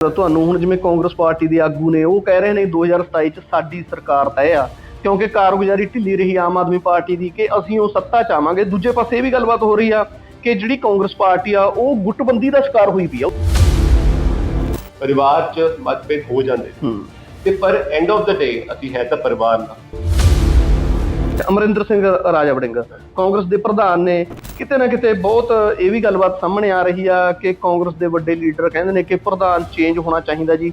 ਤੁਹਾਨੂੰ ਹੁਣ ਜਿਵੇਂ ਕਾਂਗਰਸ ਪਾਰਟੀ ਦੇ ਆਗੂ ਨੇ ਉਹ ਕਹਿ ਰਹੇ ਨੇ 2027 ਚ ਸਾਡੀ ਸਰਕਾਰ ਤੈਅ ਆ ਕਿਉਂਕਿ ਕਾਰਗੁਜ਼ਾਰੀ ਢਿੱਲੀ ਰਹੀ ਆਮ ਆਦਮੀ ਪਾਰਟੀ ਦੀ ਕਿ ਅਸੀਂ ਉਹ ਸੱਤਾ ਚਾਹਾਂਗੇ। ਦੂਜੇ ਪਾਸੇ ਇਹ ਵੀ ਗੱਲਬਾਤ ਹੋ ਰਹੀ ਆ ਕਿ ਜਿਹੜੀ ਕਾਂਗਰਸ ਪਾਰਟੀ ਆ ਉਹ ਗੁੱਟਬੰਦੀ ਦਾ ਸ਼ਿਕਾਰ ਹੋਈ ਪਈ ਆ। ਪਰਿਵਾਰ 'ਚ ਮਤਭੇਦ ਹੋ ਜਾਂਦੇ ਤੇ ਪਰ ਐਂਡ ਆਫ ਦਾ ਡੇ ਅਸੀਂ ਹੈ ਤਾਂ ਪਰਿਵਾਰ ਨਾਲ। ਤੇ ਅਮਰਿੰਦਰ ਸਿੰਘ ਰਾਜਾ ਵੜਿੰਗ। ਕਾਂਗਰਸ ਦੇ ਪ੍ਰਧਾਨ ਨੇ ਕਿਤੇ ਨਾ ਕਿਤੇ ਬਹੁਤ ਇਹ ਵੀ ਗੱਲਬਾਤ ਸਾਹਮਣੇ ਆ ਰਹੀ ਆ ਕਿ ਕਾਂਗਰਸ ਦੇ ਵੱਡੇ ਲੀਡਰ ਕਹਿੰਦੇ ਨੇ ਕਿ ਪ੍ਰਧਾਨ ਚੇਂਜ ਹੋਣਾ ਚਾਹੀਦਾ ਜੀ।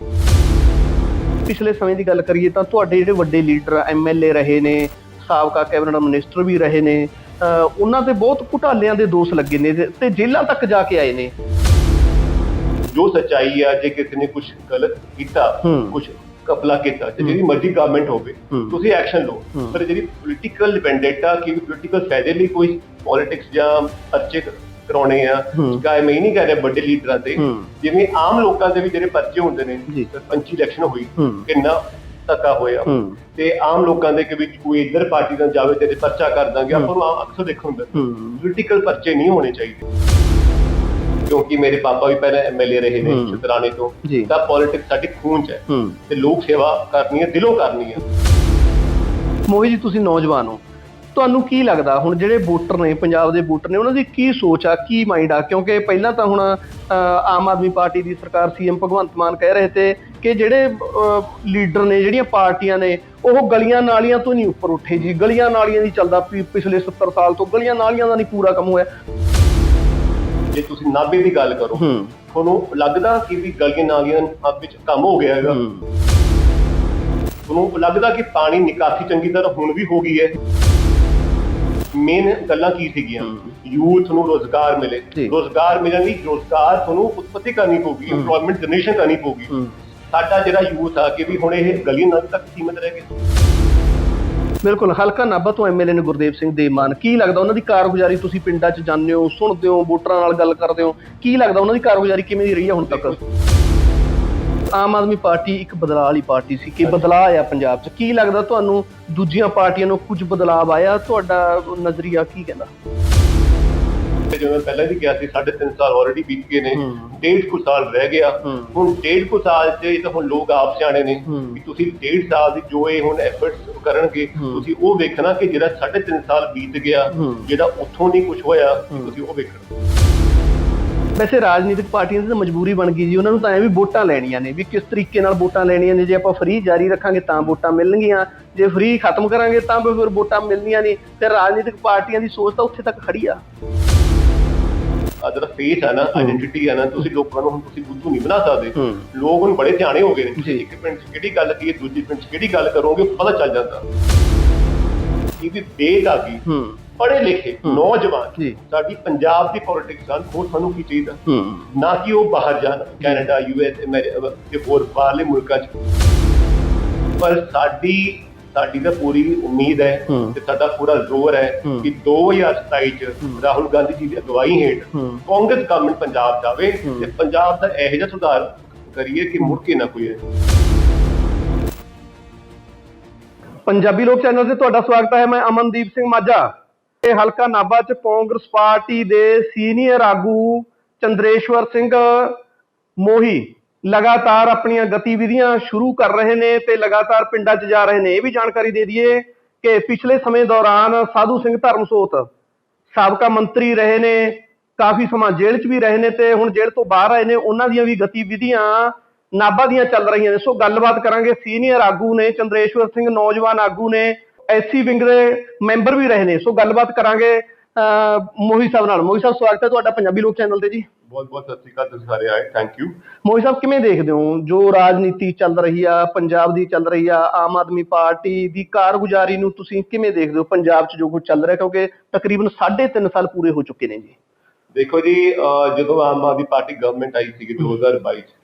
ਪਿਛਲੇ ਸਮੇਂ ਦੀ ਗੱਲ ਕਰੀਏ ਤਾਂ ਤੁਹਾਡੇ ਜਿਹੜੇ ਵੱਡੇ ਲੀਡਰ ਐਮਐਲਏ ਰਹੇ ਨੇ ਸਾਬਕਾ ਕੈਬਨਿਟ ਮਿਨਿਸਟਰ ਵੀ ਰਹੇ ਨੇ ਉਹਨਾਂ ਤੇ ਬਹੁਤ ਘੁਟਾਲਿਆਂ ਦੇ ਦੋਸ਼ ਲੱਗੇ ਨੇ ਤੇ- ਜੇਲ੍ਹਾਂ ਤੱਕ ਜਾ ਕੇ ਆਏ ਨੇ। ਜੋ ਸੱਚਾਈ ਆ ਜੇ ਕਿਸੇ ਨੇ ਕੁਝ ਗਲਤ ਕੀਤਾ। ਕੁਝ ਕਪਲਾ ਕੀਤਾ ਤੇ ਜਿਹੜੀ ਮਰਜ਼ੀ ਗਵਰਨਮੈਂਟ ਹੋਵੇ। ਤੁਸੀਂ ਐਕਸ਼ਨ ਲਓ। ਪਰ ਜਿਹੜੀ ਪੋਲੀਟੀਕਲ ਵੈਂਡੇਟਾ ਕਿ ਪੋਲੀਟੀਕਲ ਫਾਇਦੇ ਲਈ ਕੋਈ ਪੋਲਿਟਿਕਸ ਜਾਂ ਪਰਚੇ ਕਰਾਉਣੇ ਆ ਹੂੰ। ਕਾ ਮੈਂ ਨਹੀਂ ਕਹਿ ਰਿਹਾ ਵੱਡੇ ਲੀਡਰਾਂ ਤੇ। ਜਿਵੇਂ ਆਮ ਲੋਕਾਂ ਦੇ ਵੀ ਜਿਹੜੇ ਪਰਚੇ ਹੁੰਦੇ ਨੇ। ਸਰਪੰਚੀ ਇਲੈਕਸ਼ਨ ਹੋਈ। ਕਿੰਨਾ ਧੱਕਾ ਹੋਇਆ। ਤੇ ਆਮ ਲੋਕਾਂ ਦੇ ਕਿ ਵਿੱਚ ਕੋਈ ਇੱਧਰ ਪਾਰਟੀ ਨਾਲ ਜਾਵੇ ਤੇ ਪਰਚਾ ਕਰ ਦਾਂਗੇ ਆਪਾਂ ਨੂੰ ਅਕਸਰ ਦੇਖਣ ਹੁੰਦਾ। ਪੋਲੀਟੀਕਲ ਪਰਚੇ ਨਹੀਂ ਹੋਣੇ ਚਾਹੀਦੇ ਕਿਉਂਕਿ ਮੇਰੇ ਪਾਪਾ ਵੀ ਪਹਿਲਾਂ ਐਮਐਲਏ ਰਹੇ ਨੇ ਹੂੰ। ਸ਼ਤਰਾਣੇ ਤੋਂ। ਤਾਂ ਪੋਲਿਟਿਕਸ ਸਾਡੇ ਖੂਨ ਚ ਹੈ। ਤੇ ਲੋਕ ਸੇਵਾ ਕਰਨੀ ਹੈ ਦਿਲੋਂ ਕਰਨੀ ਹੈ। ਮੋਹੀ ਜੀ ਤੁਸੀਂ ਨੌਜਵਾਨ ਹੋ। ਤੁਹਾਨੂੰ ਕੀ ਲੱਗਦਾ ਹੁਣ ਜਿਹੜੇ ਵੋਟਰ ਨੇ ਪੰਜਾਬ ਦੇ ਵੋਟਰ ਨੇ ਉਹਨਾਂ ਦੀ ਕੀ ਸੋਚ ਆ ਕੀ ਮਾਈਂਡ ਆ? ਕਿਉਂਕਿ ਪਹਿਲਾਂ ਤਾਂ ਹੁਣ ਆਮ ਆਦਮੀ ਪਾਰਟੀ ਦੀ ਸਰਕਾਰ ਸੀਐਮ ਭਗਵੰਤ ਮਾਨ ਕਹਿ ਰਹੇ ਤੇ ਕਿ ਜਿਹੜੇ ਲੀਡਰ ਨੇ ਜਿਹੜੀਆਂ ਪਾਰਟੀਆਂ ਨੇ ਉਹ ਗਲੀਆਂ ਨਾਲੀਆਂ ਤੋਂ ਨਹੀਂ ਉੱਪਰ ਉੱਠੇ ਜੀ। ਗਲੀਆਂ ਨਾਲੀਆਂ ਦੀ ਚੱਲਦਾ ਪਿਛਲੇ 70 ਸਾਲ ਤੋਂ ਗਲੀਆਂ ਨਾਲੀਆਂ ਦਾ ਨਹੀਂ ਪੂਰਾ ਕੰਮ ਹੋਇਆ। ਜੇ ਤੁਸੀਂ ਨਾਭੇ ਦੀ ਗੱਲ ਕਰੋ ਤੁਹਾਨੂੰ ਲੱਗਦਾ ਕਿ ਵੀ ਗਲੀਆਂ ਨਾਲੀਆਂ ਆਪ ਵਿੱਚ ਕੰਮ ਹੋ ਗਿਆ ਹੈਗਾ? ਤੁਹਾਨੂੰ ਲੱਗਦਾ ਕਿ ਪਾਣੀ ਨਿਕਾਸੀ ਚੰਗੀ ਤਰ੍ਹਾਂ ਹੁਣ ਵੀ ਹੋ ਗਈ ਹੈ? ਮੇਨ ਗੱਲਾਂ ਕੀ ਸੀਗੀਆਂ। ਯੂਥ ਨੂੰ ਰੋਜ਼ਗਾਰ ਮਿਲੇ। ਰੋਜ਼ਗਾਰ ਮਿਲਣ ਲਈ ਰੋਜ਼ਗਾਰ ਤੁਹਾਨੂੰ ਉਤਪਤੀ ਕਰਨੀ ਪਊਗੀ। ਏਮਪਲੋਇਮੈਂਟ ਜਨਰੇਸ਼ਨ ਕਰਨੀ ਪਊਗੀ। ਸਾਡਾ ਜਿਹੜਾ ਯੂਥ ਆ ਕਿ ਵੀ ਹੁਣ ਇਹ ਗਲੀਆਂ ਨਾਲੀਆਂ ਤੱਕ ਸੀਮਿਤ ਰਹਿ ਗਿਆ ਬਿਲਕੁਲ ਹਲਕਾ ਨਾਭਾ ਤੋਂ ਐਮਐਲਏ ਨੇ ਗੁਰਦੇਵ ਸਿੰਘ ਦੇਮਾਨ ਕੀ ਲੱਗਦਾ ਉਹਨਾਂ ਦੀ ਕਾਰਗੁਜ਼ਾਰੀ ਤੁਸੀਂ ਪਿੰਡਾਂ 'ਚ ਜਾਂਦੇ ਹੋ ਸੁਣਦੇ ਹੋ ਵੋਟਰਾਂ ਨਾਲ ਗੱਲ ਕਰਦੇ ਹੋ? ਕੀ ਲੱਗਦਾ ਉਹਨਾਂ ਦੀ ਕਾਰਗੁਜ਼ਾਰੀ ਕਿਵੇਂ ਦੀ ਰਹੀ ਹੈ ਹੁਣ ਤੱਕ? ਆਮ ਆਦਮੀ ਪਾਰਟੀ ਇੱਕ ਬਦਲਾਅ ਵਾਲੀ ਪਾਰਟੀ ਸੀ ਕਿ ਬਦਲਾਅ ਆਇਆ ਪੰਜਾਬ 'ਚ। ਕੀ ਲੱਗਦਾ ਤੁਹਾਨੂੰ ਦੂਜੀਆਂ ਪਾਰਟੀਆਂ ਨੂੰ ਕੁਝ ਬਦਲਾਅ ਆਇਆ? ਤੁਹਾਡਾ ਨਜ਼ਰੀਆ ਕੀ ਕਹਿੰਦਾ? ਤੇ ਜਿਵੇਂ ਪਹਿਲਾਂ ਵੀ ਕਿਹਾ ਸੀ 3.5 ਸਾਲ ਆਲਰੇਡੀ ਬੀਤ ਗਏ ਨੇ। ਡੇਢ ਕੁ ਸਾਲ ਰਹਿ ਗਿਆ। ਹੁਣ ਡੇਢ ਕੁ ਸਾਲ 'ਚ ਇਹ ਤਾਂ ਹੁਣ ਲੋਕ ਆਪ ਸਿਆਣੇ ਨੇ। ਕਿ ਤੁਸੀਂ ਡੇਢ ਸਾਲ ਦੀ ਜੋ ਇਹ ਹੁਣ ਐਫਰਟਸ ਕਰਨਗੇ। ਤੁਸੀਂ ਉਹ ਵੇਖਣਾ ਕਿ ਜਿਹੜਾ 3.5 ਸਾਲ ਬੀਤ ਗਿਆ। ਜਿਹੜਾ ਉੱਥੋਂ ਨਹੀਂ ਕੁਝ ਹੋਇਆ। ਤੁਸੀਂ ਉਹ ਵੇਖਣਾ ਵੈਸੇ ਰਾਜਨੀਤਿਕ ਪਾਰਟੀਆਂ ਦੀ ਤਾਂ ਮਜਬੂਰੀ ਬਣ ਗਈ ਜੀ ਉਹਨਾਂ ਨੂੰ ਤਾਂ ਐ ਵੀ ਵੋਟਾਂ ਲੈਣੀਆਂ ਨੇ ਵੀ ਕਿਸ ਤਰੀਕੇ ਨਾਲ ਵੋਟਾਂ ਲੈਣੀਆਂ ਨੇ ਜੇ ਆਪਾਂ ਫ੍ਰੀ ਜਾਰੀ ਰੱਖਾਂਗੇ ਤਾਂ ਵੋਟਾਂ ਮਿਲਣਗੀਆਂ ਜੇ ਫ੍ਰੀ ਖਤਮ ਕਰਾਂਗੇ ਤਾਂ ਫਿਰ ਵੋਟਾਂ ਮਿਲਣੀਆਂ ਨਹੀਂ ਤੇ ਰਾਜਨੀਤਿਕ ਪਾਰਟੀਆਂ ਦੀ ਸੋਚ ਤਾਂ ਉੱਥੇ ਤੱਕ ਖੜੀ ਆ ਜਿਹੜਾ ਫੇਸ ਹੈ ਨਾ ਆਇਡੈਂਟੀਟੀ ਹੈ ਨਾ ਤੁਸੀਂ ਲੋਕਾਂ ਨੂੰ ਹੁਣ ਤੁਸੀਂ ਬੁੱਧੂ ਨਹੀਂ ਬਣਾ ਸਕਦੇ। ਲੋਕ ਹੁਣ ਬੜੇ ਸਿਆਣੇ ਹੋ ਗਏ ਨੇ। ਤੁਸੀਂ ਇੱਕ ਪਿੰਡ 'ਚ ਕਿਹੜੀ ਗੱਲ ਕੀ ਦੂਜੀ ਪਿੰਡ 'ਚ ਕਿਹੜੀ ਗੱਲ ਕਰੋਗੇ ਪਤਾ ਚੱਲ ਜਾਂਦਾ। ਇਹ ਵੀ ਬੇਦ ਆ ਗਈ। ਪੜ੍ਹੇ ਲਿਖੇ। ਨੌਜਵਾਨ। ਸਾਡੀ ਪੰਜਾਬ ਦੀ ਪੋਲਿਟਿਕਸ ਹਨ ਹੋਰ ਸਾਨੂੰ ਕੀ ਚਾਹੀਦਾ? ਨਾ ਕਿ ਉਹ ਬਾਹਰ ਜਾਣ ਕੈਨੇਡਾ ਯੂਐਸ ਅਮਰੀਕਾ ਤੇ ਹੋਰ ਬਾਹਰਲੇ ਮੁਲਕਾਂ 'ਚ। ਪਰ ਸਾਡੀ ਸਾਡੀ ਤਾਂ ਪੂਰੀ ਉਮੀਦ ਹੈ। ਤੇ ਸਾਡਾ ਪੂਰਾ ਜ਼ੋਰ ਹੈ। ਕਿ 2027 ਚ ਰਾਹੁਲ ਗਾਂਧੀ ਜੀ ਦੀ ਅਗਵਾਈ ਹੇਠ। ਕਾਂਗਰਸ ਗਵਰਨਮੈਂਟ ਪੰਜਾਬ ਜਾਵੇ। ਤੇ ਪੰਜਾਬ ਦਾ ਇਹੋ ਜਿਹਾ ਸੁਧਾਰ ਕਰੀਏ ਕਿ ਮੁੜ ਕੇ ਨਾ ਕੋਈ ਪੰਜਾਬੀ ਲੋਕ ਚੈਨਲ ਤੇ ਤੁਹਾਡਾ ਸਵਾਗਤ ਹੈ ਮੈਂ ਅਮਨਦੀਪ ਸਿੰਘ ਮਾਝਾ ਇਹ ਹਲਕਾ ਨਾਭਾ ਚ ਕਾਂਗਰਸ ਪਾਰਟੀ ਦੇ ਸੀਨੀਅਰ ਆਗੂ ਚੰਦਰੇਸ਼ਵਰ ਸਿੰਘ ਮੋਹੀ ਲਗਾਤਾਰ ਆਪਣੀਆਂ ਗਤੀਵਿਧੀਆਂ ਸ਼ੁਰੂ ਕਰ ਰਹੇ ਨੇ ਤੇ ਲਗਾਤਾਰ ਪਿੰਡਾਂ 'ਚ ਜਾ ਰਹੇ ਨੇ। ਇਹ ਵੀ ਜਾਣਕਾਰੀ ਦੇ ਦਈਏ ਕਿ ਪਿਛਲੇ ਸਮੇਂ ਦੌਰਾਨ ਸਾਧੂ ਸਿੰਘ ਧਰਮਸੋਤ ਸਾਬਕਾ ਮੰਤਰੀ ਰਹੇ ਨੇ, ਕਾਫੀ ਸਮਾਂ ਜੇਲ੍ਹ 'ਚ ਵੀ ਰਹੇ ਨੇ ਤੇ ਹੁਣ ਜੇਲ੍ਹ ਤੋਂ ਬਾਹਰ ਆਏ ਨੇ। ਉਹਨਾਂ ਦੀਆਂ ਵੀ ਗਤੀਵਿਧੀਆਂ ਨਾਭਾ ਦੀਆਂ ਚੱਲ ਰਹੀਆਂ ਨੇ। ਸੋ ਗੱਲਬਾਤ ਕਰਾਂਗੇ ਸੀਨੀਅਰ ਆਗੂ ਨੇ, ਚੰਦਰੇਸ਼ਵਰ ਸਿੰਘ, ਨੌਜਵਾਨ ਆਗੂ ਨੇ, ਐਸਸੀ ਵਿੰਗ ਦੇ ਮੈਂਬਰ ਵੀ ਰਹੇ ਨੇ। ਸੋ ਗੱਲਬਾਤ ਕਰਾਂਗੇ ਮੋਹੀ ਸਾਹਿਬ ਨਾਲ। ਮੋਹੀ ਸਾਹਿਬ ਸਵਾਗਤ ਹੈ ਤੁਹਾਡਾ ਪੰਜਾਬੀ ਲੋਕ ਚੈਨਲ ਤੇ ਜੀ। ਬਹੁਤ ਬਹੁਤ ਸਤਿ ਸ਼੍ਰੀ ਅਕਾਲ ਤੁਸੀਂ ਸਾਰੇ ਆਏ। ਥੈਂਕ ਯੂ ਮੋਹੀ ਸਾਹਿਬ ਕਿਵੇਂ ਦੇਖਦੇ ਹੋ? ਜੋ ਰਾਜਨੀਤੀ ਚੱਲ ਰਹੀ ਆ ਪੰਜਾਬ ਦੀ ਚੱਲ ਰਹੀ ਆ ਆਮ ਆਦਮੀ ਪਾਰਟੀ ਦੀ ਕਾਰਗੁਜ਼ਾਰੀ ਨੂੰ ਤੁਸੀਂ ਕਿਵੇਂ ਦੇਖਦੇ ਹੋ? ਪੰਜਾਬ 'ਚ ਜੋ ਕੁਝ ਚੱਲ ਰਿਹਾ ਕਿਉਂਕਿ ਤਕਰੀਬਨ 3.5 ਸਾਲ ਪੂਰੇ ਹੋ ਚੁੱਕੇ ਨੇ ਜੀ। ਦੇਖੋ ਜੀ ਜਦੋਂ ਆਮ ਆਦਮੀ ਪਾਰਟੀ ਗਵਰਨਮੈਂਟ ਆਈ ਸੀ 2022 ਚ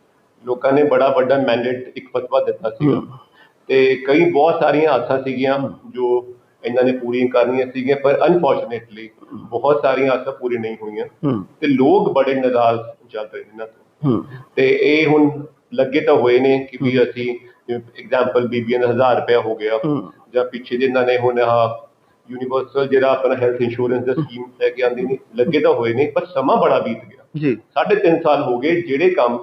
ਲੋਕਾਂ ਨੇ ਬੜਾ ਵੱਡਾ ਮੈਂਡੇਟ ਇੱਕ ਫਤਵਾ ਦਿੱਤਾ ਸੀਗਾ। ਹਮ। ਤੇ ਕਈ ਬਹੁਤ ਸਾਰੀਆਂ ਆਸਾਂ ਸੀਗੀਆਂ ਜੋ ਇਹਨਾਂ ਨੇ ਪੂਰੀਆਂ ਕਰਨੀਆਂ ਸੀਗੀਆਂ ਪਰ ਅਨਫੋਰਚੂਨੇਟਲੀ ਬਹੁਤ ਸਾਰੀਆਂ ਆਸਾਂ ਪੂਰੀ ਨਹੀਂ ਹੋਈਆਂ। ਤੇ ਲੋਕ ਬੜੇ ਨਾਰਾਜ਼ ਚੱਲ ਰਹੇ ਨੇ ਇਹਨਾਂ ਤੋਂ। ਤੇ ਇਹ ਹੁਣ ਲੱਗੇ ਤਾਂ ਹੋਏ ਨੇ ਕਿ ਵੀ ਅਸੀਂ ਐਗਜ਼ਾਮਪਲ ਬੀਬੀਆਂ ਦਾ 1000 ਰੁਪਇਆ ਹੋ ਗਿਆ। ਜਾਂ ਪਿੱਛੇ ਜਿਹਨਾਂ ਨੇ ਹੁਣ ਆਹ ਯੂਨੀਵਰਸਲ ਜਿਹੜਾ ਆਪਣਾ ਹੈਲਥ ਇੰਸ਼ੋਰੈਂਸ ਦਾ ਸਕੀਮ ਲੈ ਕੇ ਆਂਦੀ ਨੇ ਲੱਗੇ ਤਾਂ ਹੋਏ ਨੇ ਪਰ ਸਮਾਂ ਬੜਾ ਬੀਤ ਗਿਆ। ਜੀ। ਸਾਢੇ ਤਿੰਨ ਸਾਲ ਹੋ ਗਏ ਜਿਹੜੇ ਕੰਮ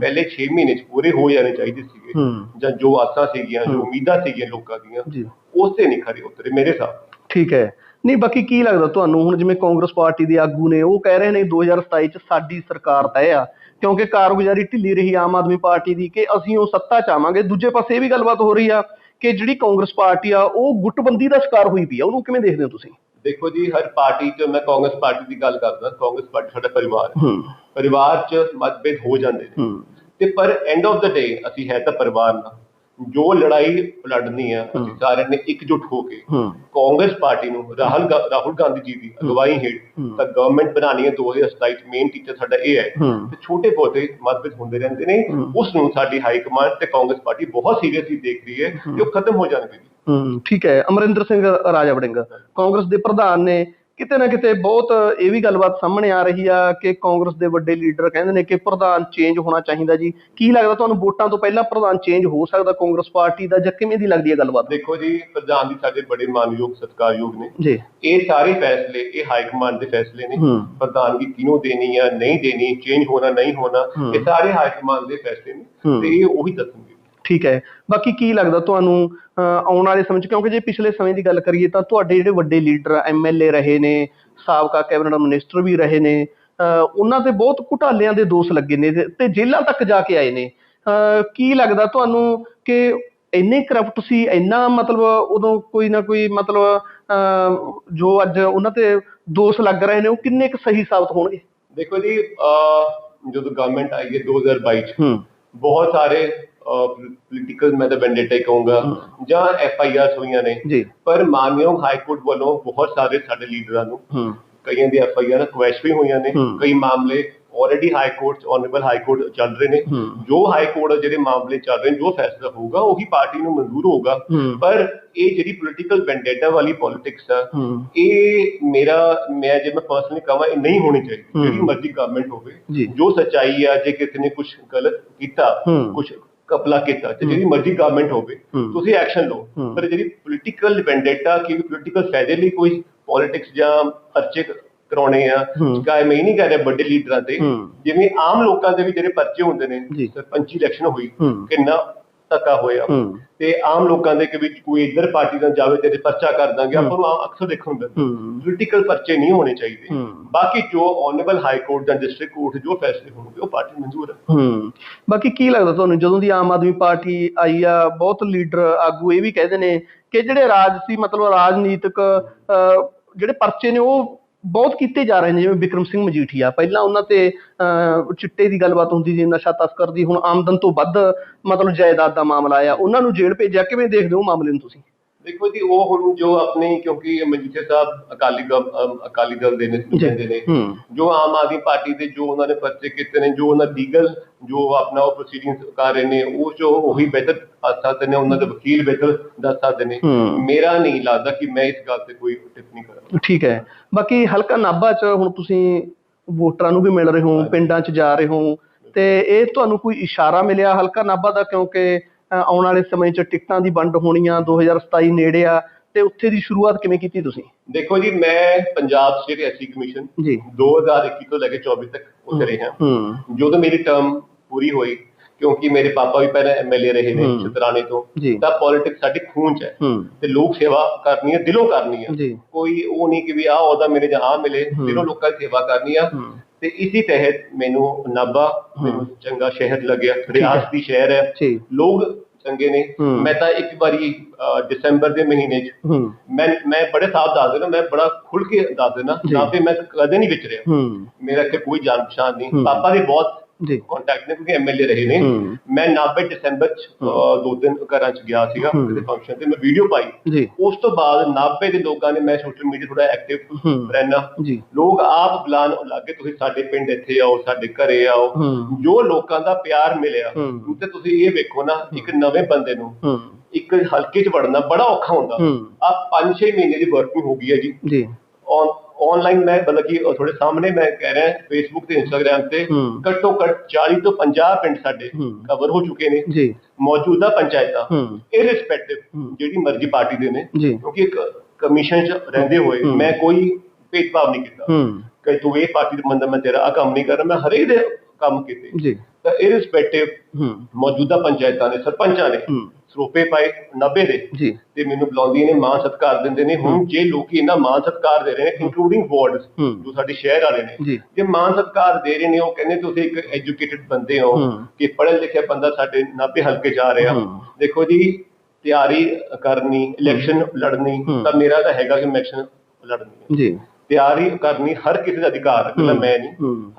ਪਹਿਲੇ 6 ਮਹੀਨੇ ਚ ਪੂਰੇ ਹੋ ਜਾਣੇ ਚਾਹੀਦੇ ਸੀਗੇ ਜਾਂ ਜੋ ਆਸਾਂ ਸੀਗੀਆਂ ਜੋ। ਉਮੀਦਾਂ ਸੀਗੀਆਂ ਲੋਕਾਂ ਦੀਆਂ ਉਸੇ ਨਹੀਂ ਖਰੇ ਉਤਰੇ ਮੇਰੇ ਹਿਸਾਬ ਠੀਕ ਹੈ। ਨਹੀਂ ਬਾਕੀ ਕੀ ਲੱਗਦਾ ਤੁਹਾਨੂੰ? ਹੁਣ ਜਿਵੇਂ ਕਾਂਗਰਸ ਪਾਰਟੀ ਦੇ ਆਗੂ ਨੇ ਉਹ ਕਹਿ ਰਹੇ ਨੇ 2027 ਚ ਸਾਡੀ ਸਰਕਾਰ ਤੈਅ ਆ ਕਿਉਂਕਿ ਕਾਰਗੁਜ਼ਾਰੀ ਢਿੱਲੀ ਰਹੀ ਆਮ ਆਦਮੀ ਪਾਰਟੀ ਦੀ ਕਿ ਅਸੀਂ ਉਹ ਸੱਤਾ ਚ ਆਵਾਂਗੇ ਦੂਜੇ ਪਾਸੇ ਇਹ ਵੀ ਗੱਲਬਾਤ ਹੋ ਰਹੀ ਆ ਕਿ ਜਿਹੜੀ ਕਾਂਗਰਸ ਪਾਰਟੀ ਆ ਉਹ ਗੁੱਟਬੰਦੀ ਦਾ ਸ਼ਿਕਾਰ ਹੋਈ ਪਈ ਆ। ਉਹਨੂੰ ਕਿਵੇਂ ਦੇਖਦੇ ਹੋ ਤੁਸੀਂ? ਦੇਖੋ ਜੀ ਹਰ ਪਾਰਟੀ 'ਚ ਮੈਂ ਕਾਂਗਰਸ ਪਾਰਟੀ ਦੀ ਗੱਲ ਕਰਦਾ ਕਾਂਗਰਸ ਪਾਰਟੀ ਸਾਡਾ ਪਰਿਵਾਰ ਹੈ। ਪਰਿਵਾਰ 'ਚ ਮਤਭੇਦ ਹੋ ਜਾਂਦੇ ਨੇ। ਤੇ ਪਰ ਐਂਡ ਆਫ ਦਾ ਡੇ ਅਸੀਂ ਹੈ ਤਾਂ ਪਰਿਵਾਰ ਨਾਲ। ਜੋ ਲੜਾਈ ਲੜਨੀ ਆ ਅਸੀਂ। ਸਾਰਿਆਂ ਨੇ ਇਕਜੁੱਟ ਹੋ ਕੇ ਕਾਂਗਰਸ ਪਾਰਟੀ ਨੂੰ ਰਾਹੁਲ ਗਾ- ਰਾਹੁਲ ਗਾਂਧੀ ਜੀ ਦੀ ਅਗਵਾਈ ਹੇਠ। ਤਾਂ ਗਵਰਨਮੈਂਟ ਬਣਾਉਣੀ ਹੈ 2027 ਚ ਮੇਨ ਟੀਚਰ ਸਾਡਾ ਇਹ ਹੈ। ਤੇ ਛੋਟੇ ਬਹੁਤੇ ਮਤਭੇਦ ਹੁੰਦੇ ਰਹਿੰਦੇ ਨੇ। ਉਸ ਨੂੰ ਸਾਡੀ ਹਾਈ ਕਮਾਂਡ ਤੇ ਕਾਂਗਰਸ ਪਾਰਟੀ ਬਹੁਤ ਸੀਰੀਅਸਲੀ ਦੇਖ ਰਹੀ ਹੈ ਕਿ ਉਹ ਖਤਮ ਹੋ ਜਾਣਗੇ ਠੀਕ ਹੈ। ਅਮਰਿੰਦਰ ਸਿੰਘ ਰਾਜਾ ਵੜਿੰਗ ਕਾਂਗਰਸ ਦੇ ਪ੍ਰਧਾਨ ਨੇ ਕਿਤੇ ਨਾ ਕਿਤੇ ਬਹੁਤ ਇਹ ਵੀ ਗੱਲਬਾਤ ਸਾਹਮਣੇ ਆ ਰਹੀ ਆ ਕਿ ਕਾਂਗਰਸ ਦੇ ਵੱਡੇ ਲੀਡਰ ਕਹਿੰਦੇ ਨੇ ਕਿ ਪ੍ਰਧਾਨ ਚੇਂਜ ਹੋਣਾ ਚਾਹੀਦਾ ਜੀ। ਕੀ ਲੱਗਦਾ ਤੁਹਾਨੂੰ ਵੋਟਾਂ ਤੋਂ ਪਹਿਲਾਂ ਪ੍ਰਧਾਨ ਚੇਂਜ ਹੋ ਸਕਦਾ ਕਾਂਗਰਸ ਪਾਰਟੀ ਦਾ ਜਾਂ ਕਿਵੇਂ ਦੀ ਲੱਗਦੀ ਹੈ ਗੱਲਬਾਤ? ਦੇਖੋ ਜੀ ਪ੍ਰਧਾਨ ਜੀ ਸਾਡੇ ਬੜੇ ਮਾਨਯੋਗ ਸਤਿਕਾਰਯੋਗ ਨੇ। ਜੀ। ਇਹ ਸਾਰੇ ਫੈਸਲੇ ਇਹ ਹਾਈ ਕਮਾਂਡ ਦੇ ਫੈਸਲੇ ਨੇ। ਹੂੰ। ਪ੍ਰਧਾਨਗੀ ਕਿਹਨੂੰ ਦੇਣੀ ਆ ਨਹੀਂ ਦੇਣੀ ਚੇਂਜ ਹੋਣਾ ਨਹੀਂ ਹੋਣਾ। ਇਹ ਸਾਰੇ ਹਾਈ ਕਮਾਂਡ ਦੇ ਫੈਸਲੇ ਨੇ। ਤੇ ਇਹ ਉਹੀ ਦੱਸਣਗੇ। ਠੀਕ ਹੈ। ਬਾਕੀ ਕੀ ਲੱਗਦਾ ਤੁਹਾਨੂੰ ਆਉਣ ਵਾਲੇ ਸਮੇਂ 'ਚ? ਕਿਉਂਕਿ ਜੇ ਪਿਛਲੇ ਸਮੇਂ ਦੀ ਗੱਲ ਕਰੀਏ ਤਾਂ ਤੁਹਾਡੇ ਜਿਹੜੇ ਵੱਡੇ ਲੀਡਰ ਐਮਐਲਏ ਰਹੇ ਨੇ ਸਾਬਕਾ ਕੈਬਨਿਟ ਮਿਨਿਸਟਰ ਵੀ ਰਹੇ ਨੇ ਉਹਨਾਂ ਤੇ ਬਹੁਤ ਘੁਟਾਲਿਆਂ ਦੇ ਦੋਸ਼ ਲੱਗੇ ਨੇ ਤੇ- ਜੇਲ੍ਹਾਂ ਤੱਕ ਜਾ ਕੇ ਆਏ ਨੇ। ਕੀ ਲੱਗਦਾ ਤੁਹਾਨੂੰ ਕਿ ਇੰਨੇ ਕਰਪਟ ਸੀ ਇੰਨਾ ਮਤਲਬ ਉਦੋਂ ਕੋਈ ਨਾ ਕੋਈ ਮਤਲਬ ਜੋ ਅੱਜ ਉਹਨਾਂ ਤੇ ਦੋਸ਼ ਲੱਗ ਰਹੇ ਨੇ ਉਹ ਕਿੰਨੇ ਕੁ ਸਹੀ ਸਾਬਤ ਹੋਣਗੇ? ਦੇਖੋ ਜੀ ਜਦੋਂ ਗਵਰਨਮੈਂਟ ਆਈ ਹੈ 2022 ਚ ਬਹੁਤ ਸਾਰੇ ਪੋਲੀਟੀਕਲ ਮੈਂ ਤਾਂ ਵੈਂਡੇਟਾ ਕਹੂੰਗਾ ਜਾਂ ਐਫ ਆਈ ਆਰ ਹੋਈਆਂ ਨੇ ਪਰ ਮਾਨਯੋਗ ਹਾਈ ਕੋਰਟ ਵੱਲੋਂ ਬਹੁਤ ਸਾਰੇ ਸਾਡੇ ਲੀਡਰਾਂ ਨੂੰ ਕਈਆਂ ਦੀ ਐਫ ਆਈ ਆਰ ਕੁਐਸ਼ ਵੀ ਹੋਈਆਂ ਨੇ। ਕਈ ਮਾਮਲੇ already high court honourable high court ਚੱਲ ਰਹੇ ਨੇ। ਜੋ ਹਾਈ ਕੋਰਟ ਜਿਹੜੇ ਮਾਮਲੇ ਚੱਲ ਰਹੇ ਨੇ ਜੋ ਫੈਸਲਾ ਹੋਊਗਾ ਉਹੀ ਪਾਰਟੀ ਨੂੰ ਮਨਜ਼ੂਰ ਹੋਊਗਾ। ਪਰ ਇਹ ਜਿਹੜੀ ਪੋਲੀਟੀਕਲ ਵੈਂਡੇਟਾ ਵਾਲੀ ਪੋਲਿਟਿਕਸ ਆ ਇਹ ਮੇਰਾ ਮੈਂ ਜੇ ਮੈਂ ਪਰਸਨਲੀ ਕਹਾਂ ਇਹ ਨਹੀਂ ਹੋਣੀ ਚਾਹੀਦੀ। ਜਿਹੜੀ ਮਰਜ਼ੀ ਗਵਰਨਮੈਂਟ ਹੋਵੇ ਜੀ। ਸੱਚਾਈ ਆ ਜੇ ਕਿਸੇ ਨੇ ਕੁਝ ਗਲਤ ਕੀਤਾ। ਕੁਝ ਕਪਲਾ ਕੀਤਾ ਤੇ ਜਿਹੜੀ ਮਰਜ਼ੀ ਗਵਰਨਮੈਂਟ ਹੋਵੇ। ਤੁਸੀਂ ਐਕਸ਼ਨ ਲਓ। ਪਰ ਜਿਹੜੀ ਪੋਲੀਟੀਕਲ ਵੈਂਡੇਟਾ ਕਿ ਪੋਲੀਟੀਕਲ ਫਾਇਦੇ ਲਈ ਕੋਈ ਪੋਲਿਟਿਕਸ ਜਾਂ ਪਰਚੇ ਕਰਾਉਣੇ ਆ। ਚਾਹੇ ਮੈਂ ਹੀ ਨਹੀਂ ਕਹਿ ਰਿਹਾ ਵੱਡੇ ਲੀਡਰਾਂ ਤੇ। ਜਿਵੇਂ ਆਮ ਲੋਕਾਂ ਦੇ ਵੀ ਜਿਹੜੇ ਪਰਚੇ ਹੁੰਦੇ ਨੇ। ਸਰਪੰਚੀ ਇਲੈਕਸ਼ਨ ਹੋਈ। ਕਿੰਨਾ ਧੱਕਾ ਹੋਇਆ। ਤੇ ਆਮ ਲੋਕਾਂ ਦੇ ਵਿੱਚ ਕੋਈ ਇੱਧਰ ਪਾਰਟੀ ਨਾਲ ਜਾਵੇ ਤੇ ਪਰਚਾ ਕਰ ਦਾਂਗੇ ਆਪਾਂ ਨੂੰ ਅਕਸਰ ਦੇਖਣ ਨੂੰ ਮਿਲਦਾ। ਪੋਲੀਟੀਕਲ ਪਰਚੇ ਨਹੀਂ ਹੋਣੇ ਚਾਹੀਦੇ। ਬਾਕੀ ਜੋ ਆਨਰੇਬਲ ਹਾਈ ਕੋਰਟ ਜਾਂ ਡਿਸਟ੍ਰਿਕਟ ਕੋਰਟ ਜੋ ਫੈਸਲੇ ਹੋਣਗੇ ਉਹ ਪਾਰਟੀ ਮਨਜ਼ੂਰ ਹੈ। ਬਾਕੀ ਕੀ ਲੱਗਦਾ ਤੁਹਾਨੂੰ ਜਦੋਂ ਦੀ ਆਮ ਆਦਮੀ ਪਾਰਟੀ ਆਈ ਆ ਬਹੁਤ ਲੀਡਰ ਆਗੂ ਇਹ ਵੀ ਕਹਿੰਦੇ ਨੇ ਕਿ ਜਿਹੜੇ ਰਾਜਸੀ ਮਤਲਬ ਰਾਜਨੀਤਿਕ ਜਿਹੜੇ ਪਰਚੇ ਨੇ ਉਹ ਬਹੁਤ ਕੀਤੇ ਜਾ ਰਹੇ ਨੇ ਜਿਵੇਂ ਵਿਕਰਮ ਸਿੰਘ ਮਜੀਠੀਆ। ਪਹਿਲਾਂ ਉਹਨਾਂ ਤੇ ਅਹ, ਚਿੱਟੇ ਦੀ ਗੱਲਬਾਤ ਹੁੰਦੀ ਸੀ ਨਸ਼ਾ ਤਸਕਰ ਦੀ ਹੁਣ ਆਮਦਨ ਤੋਂ ਵੱਧ ਮਤਲਬ ਜਾਇਦਾਦ ਦਾ ਮਾਮਲਾ ਆਇਆ। ਉਹਨਾਂ ਨੂੰ ਜੇਲ੍ਹ ਭੇਜਿਆ ਕਿਵੇਂ ਦੇਖਦੇ ਹੋ ਉਹ ਮਾਮਲੇ ਨੂੰ ਤੁਸੀਂ? ਦੇਖੋ ਜੀ ਉਹ ਹੁਣ ਜੋ ਆਪਣੀ ਕਿਉਂਕਿ ਮਜੀਠੀਆ ਸਾਹਿਬ ਅਕਾਲੀ ਅਮ, ਅਕਾਲੀ ਦਲ ਦੇ ਨੇ ਕਹਿੰਦੇ ਨੇ ਜੋ ਆਮ ਆਦਮੀ ਪਾਰਟੀ ਦੇ ਜੋ ਉਹਨਾਂ ਨੇ ਪਰਚੇ ਕੀਤੇ ਨੇ ਜੋ ਉਹਨਾਂ ਲੀਗਲ ਜੋ ਆਪਣਾ ਉਹ ਪ੍ਰੋਸੀਡਿੰਗਸ ਕਰ ਰਹੇ ਨੇ ਉਹ ਜੋ ਉਹੀ ਬਿਹਤਰ ਦੱਸ ਸਕਦੇ ਨੇ ਉਹਨਾਂ ਦੇ ਵਕੀਲ ਬਿਹਤਰ ਦੱਸ ਸਕਦੇ ਨੇ। ਮੇਰਾ ਨਹੀਂ ਲੱਗਦਾ ਕਿ ਮੈਂ ਇਸ ਗੱਲ ਤੇ ਕੋਈ ਟਿੱਪਣੀ ਕਰਾਂ। ਠੀਕ ਹੈ। ਬਾਕੀ ਹਲਕਾ ਨਾਭਾ ਚ ਹੁਣ ਤੁਸੀਂ ਵੋਟਰਾਂ ਨੂੰ ਵੀ ਮਿਲ ਰਹੇ ਹੋ ਪਿੰਡਾਂ ਚ ਜਾ ਰਹੇ ਹੋ ਤੇ ਇਹ ਤੁਹਾਨੂੰ ਕੋਈ ਇਸ਼ਾਰਾ ਮਿਲਿਆ ਹਲਕਾ ਨਾਭਾ ਦਾ? ਕਿਉਂਕਿ ਆਉਣ ਵਾਲੇ ਸਮੇਂ ਚ ਟਿਕਟਾਂ ਦੀ ਵੰਡ ਹੋਣੀਆਂ 2027 ਨੇੜੇ ਆ ਤੇ ਉੱਥੇ ਦੀ ਸ਼ੁਰੂਆਤ ਕਿਵੇਂ ਕੀਤੀ ਤੁਸੀਂ? ਦੇਖੋ ਜੀ ਮੈਂ ਪੰਜਾਬ ਸਟੇਟ ਐਸਸੀ ਕਮਿਸ਼ਨ ਜੀ। 2021 ਤੋਂ ਲੈ ਕੇ 24 ਤੱਕ ਉੱਥੇ ਰਿਹਾ ਹੂੰ। ਜਦੋਂ ਮੇਰੀ ਟਰਮ ਪੂਰੀ ਹੋਈ ਕਿਉਂਕਿ ਮੇਰੇ ਪਾਪਾ ਵੀ ਪਹਿਲਾਂ ਐਮਐਲਏ ਰਹੇ ਨੇ। ਚਤਰਾਣੇ ਤੋਂ। ਤਾਂ ਪੋਲਿਟਿਕਸ ਸਾਡੀ ਖੂਨ ਚ ਹੈ। ਤੇ ਲੋਕ ਸੇਵਾ ਕਰਨੀ ਹੈ ਦਿਲੋਂ ਕਰਨੀ ਹੈ। ਕੋਈ ਉਹ ਨਹੀਂ ਕਿ ਵੀ ਆਹ ਉਹਦਾ ਮੇਰੇ ਜਾਂ ਮਿਲੇ। ਦਿਲੋਂ ਲੋਕਾਂ ਦੀ ਸੇਵਾ ਕਰਨੀ ਆ। ਤੇ ਇਸੇ ਤਹਿਤ ਮੈਨੂੰ ਨਾਭਾ ਮੈਨੂੰ ਚੰਗਾ ਸ਼ਹਿਰ ਲੱਗਿਆ ਰਿਆਸਤੀ ਸ਼ਹਿਰ ਹੈ। ਲੋਕ ਚੰਗੇ ਨੇ। ਮੈਂ ਤਾਂ ਇੱਕ ਵਾਰੀ ਦਸੰਬਰ ਦੇ ਮਹੀਨੇ 'ਚ ਮੈਂ ਮੈਂ ਬੜੇ ਸਾਫ਼ ਦੱਸ ਦੇਣਾ ਮੈਂ ਬੜਾ ਖੁੱਲ ਕੇ ਦੱਸ ਜੀ। ਨਾ ਵੀ ਮੈਂ ਕਦੇ ਨਹੀਂ ਵਿਚਰਿਆ ਮੇਰਾ ਇੱਥੇ ਕੋਈ ਜਾਣ ਪਛਾਣ ਨਹੀਂ। ਪਾਪਾ ਦੇ ਬਹੁਤ ਜੀ। ਕੰਟੈਕਟ ਨੇ ਕਿਉਂਕਿ ਐਮਐਲਏ ਰਹੇ ਨੇ। ਮੈਂ 90 ਦਸੰਬਰ ਚ ਦੋ ਦਿਨ ਘਰਾਂ ਚ ਗਿਆ ਸੀਗਾ। ਕਿਸੇ ਫੰਕਸ਼ਨ ਤੇ। ਮੈਂ ਵੀਡੀਓ ਪਾਈ। ਉਸ ਤੋਂ ਬਾਅਦ 90 ਦੇ ਲੋਕਾਂ ਨੇ ਮੈਂ ਸੋਸ਼ਲ ਮੀਡੀਆ ਥੋੜਾ ਐਕਟਿਵ। ਰਹਿਣਾ ਲੋਕ ਆਪ ਬੁਲਾਣ ਲੱਗੇ ਤੁਸੀਂ ਸਾਡੇ ਪਿੰਡ ਇੱਥੇ ਆਓ ਸਾਡੇ ਘਰੇ ਆਓ। ਜੋ ਲੋਕਾਂ ਦਾ ਪਿਆਰ ਮਿਲਿਆ। ਤੇ ਤੁਸੀਂ ਇਹ ਵੇਖੋ ਨਾ ਇੱਕ ਨਵੇਂ ਬੰਦੇ ਨੂੰ ਇੱਕ ਹਲਕੇ 'ਚ ਵੜਨਾ ਬੜਾ ਔਖਾ ਹੁੰਦਾ। ਆ 5-6 ਮਹੀਨੇ ਦੀ ਵਰਕਿੰਗ ਹੋ ਗਈ ਹੈ ਜੀ। ਜੀ। ਆਨਲਾਈਨ ਮੈਂ ਮਤਲਬ ਕਿ ਤੁਹਾਡੇ ਸਾਹਮਣੇ ਮੈਂ ਕਹਿ ਰਿਹਾ ਫੇਸਬੁੱਕ ਤੇ ਇੰਸਟਾਗ੍ਰam ਤੇ। ਘੱਟੋ ਘੱਟ 40 ਤੋਂ 50 ਪਿੰਡ ਸਾਡੇ। ਕਵਰ ਹੋ ਚੁੱਕੇ ਨੇ। ਜੀ। ਮੌਜੂਦਾ ਪੰਚਾਇਤਾਂ। ਹੂੰ। ਇਰਰਿਸਪੈਕਟਿਵ ਹੂੰ। ਜਿਹੜੀ ਮਰਜ਼ੀ ਪਾਰਟੀ ਦੇ ਨੇ। ਕਿਉਂਕਿ ਇੱਕ ਕਮਿਸ਼ਨ 'ਚ ਰਹਿੰਦੇ ਹੋਏ। ਮੈਂ ਕੋਈ ਭੇਦਭਾਵ ਨਹੀਂ ਕੀਤਾ। ਕਿ ਤੂੰ ਇਹ ਪਾਰਟੀ ਦੇ ਮੰਦਰ ਮੈਂ ਤੇਰਾ ਆ ਕੰਮ ਨਹੀਂ ਕਰਨਾ ਮੈਂ ਹਰੇਕ ਦੇ ਕੰਮ ਕੀਤੇ। ਜੀ। ਤਾਂ ਇਰਰਿਸਪੈਕਟਿਵ ਹੂੰ। ਮੌਜੂਦਾ ਪੰਚਾਇਤਾਂ ਨੇ ਸਰਪੰਚਾਂ ਨੇ ਸਰੋਪੇ ਪਾਏ 90 ਦੇ। ਜੀ। ਤੇ ਮੈਨੂੰ ਬੁਲਾਉਂਦੀਆਂ ਨੇ ਮਾਨ ਸਤਿਕਾਰ ਦਿੰਦੇ ਨੇ। ਹੁਣ ਜੇ ਲੋਕੀ ਇਹਨਾਂ ਮਾਨ ਸਤਿਕਾਰ ਦੇ ਰਹੇ ਨੇ ਇੰਕਲੂਡਿੰਗ ਵਾਰਡਸ ਜੋ ਸਾਡੇ ਸ਼ਹਿਰ ਵਾਲੇ ਨੇ ਜੀ। ਮਾਨ ਸਤਿਕਾਰ ਦੇ ਰਹੇ ਨੇ ਉਹ ਕਹਿੰਦੇ ਤੁਸੀਂ ਇੱਕ ਐਜੂਕੇਟਿਡ ਬੰਦੇ ਹੋ। ਕਿ ਪੜ੍ਹਿਆ ਲਿਖਿਆ ਬੰਦਾ ਸਾਡੇ ਨਾਭੇ ਹਲਕੇ ਜਾ ਰਿਹਾ। ਦੇਖੋ ਜੀ ਤਿਆਰੀ ਕਰਨੀ ਇਲੈਕਸ਼ਨ ਲੜਨੀ। ਤਾਂ ਮੇਰਾ ਤਾਂ ਹੈਗਾ ਕਿ ਇਲੈਕਸ਼ਨ ਲੜਨੀ ਹੈ। ਜੀ। ਤਿਆਰੀ ਕਰਨੀ ਹਰ ਕਿਸੇ ਦਾ ਅਧਿਕਾਰ ਹੈ। ਮੈਂ ਨਹੀਂ।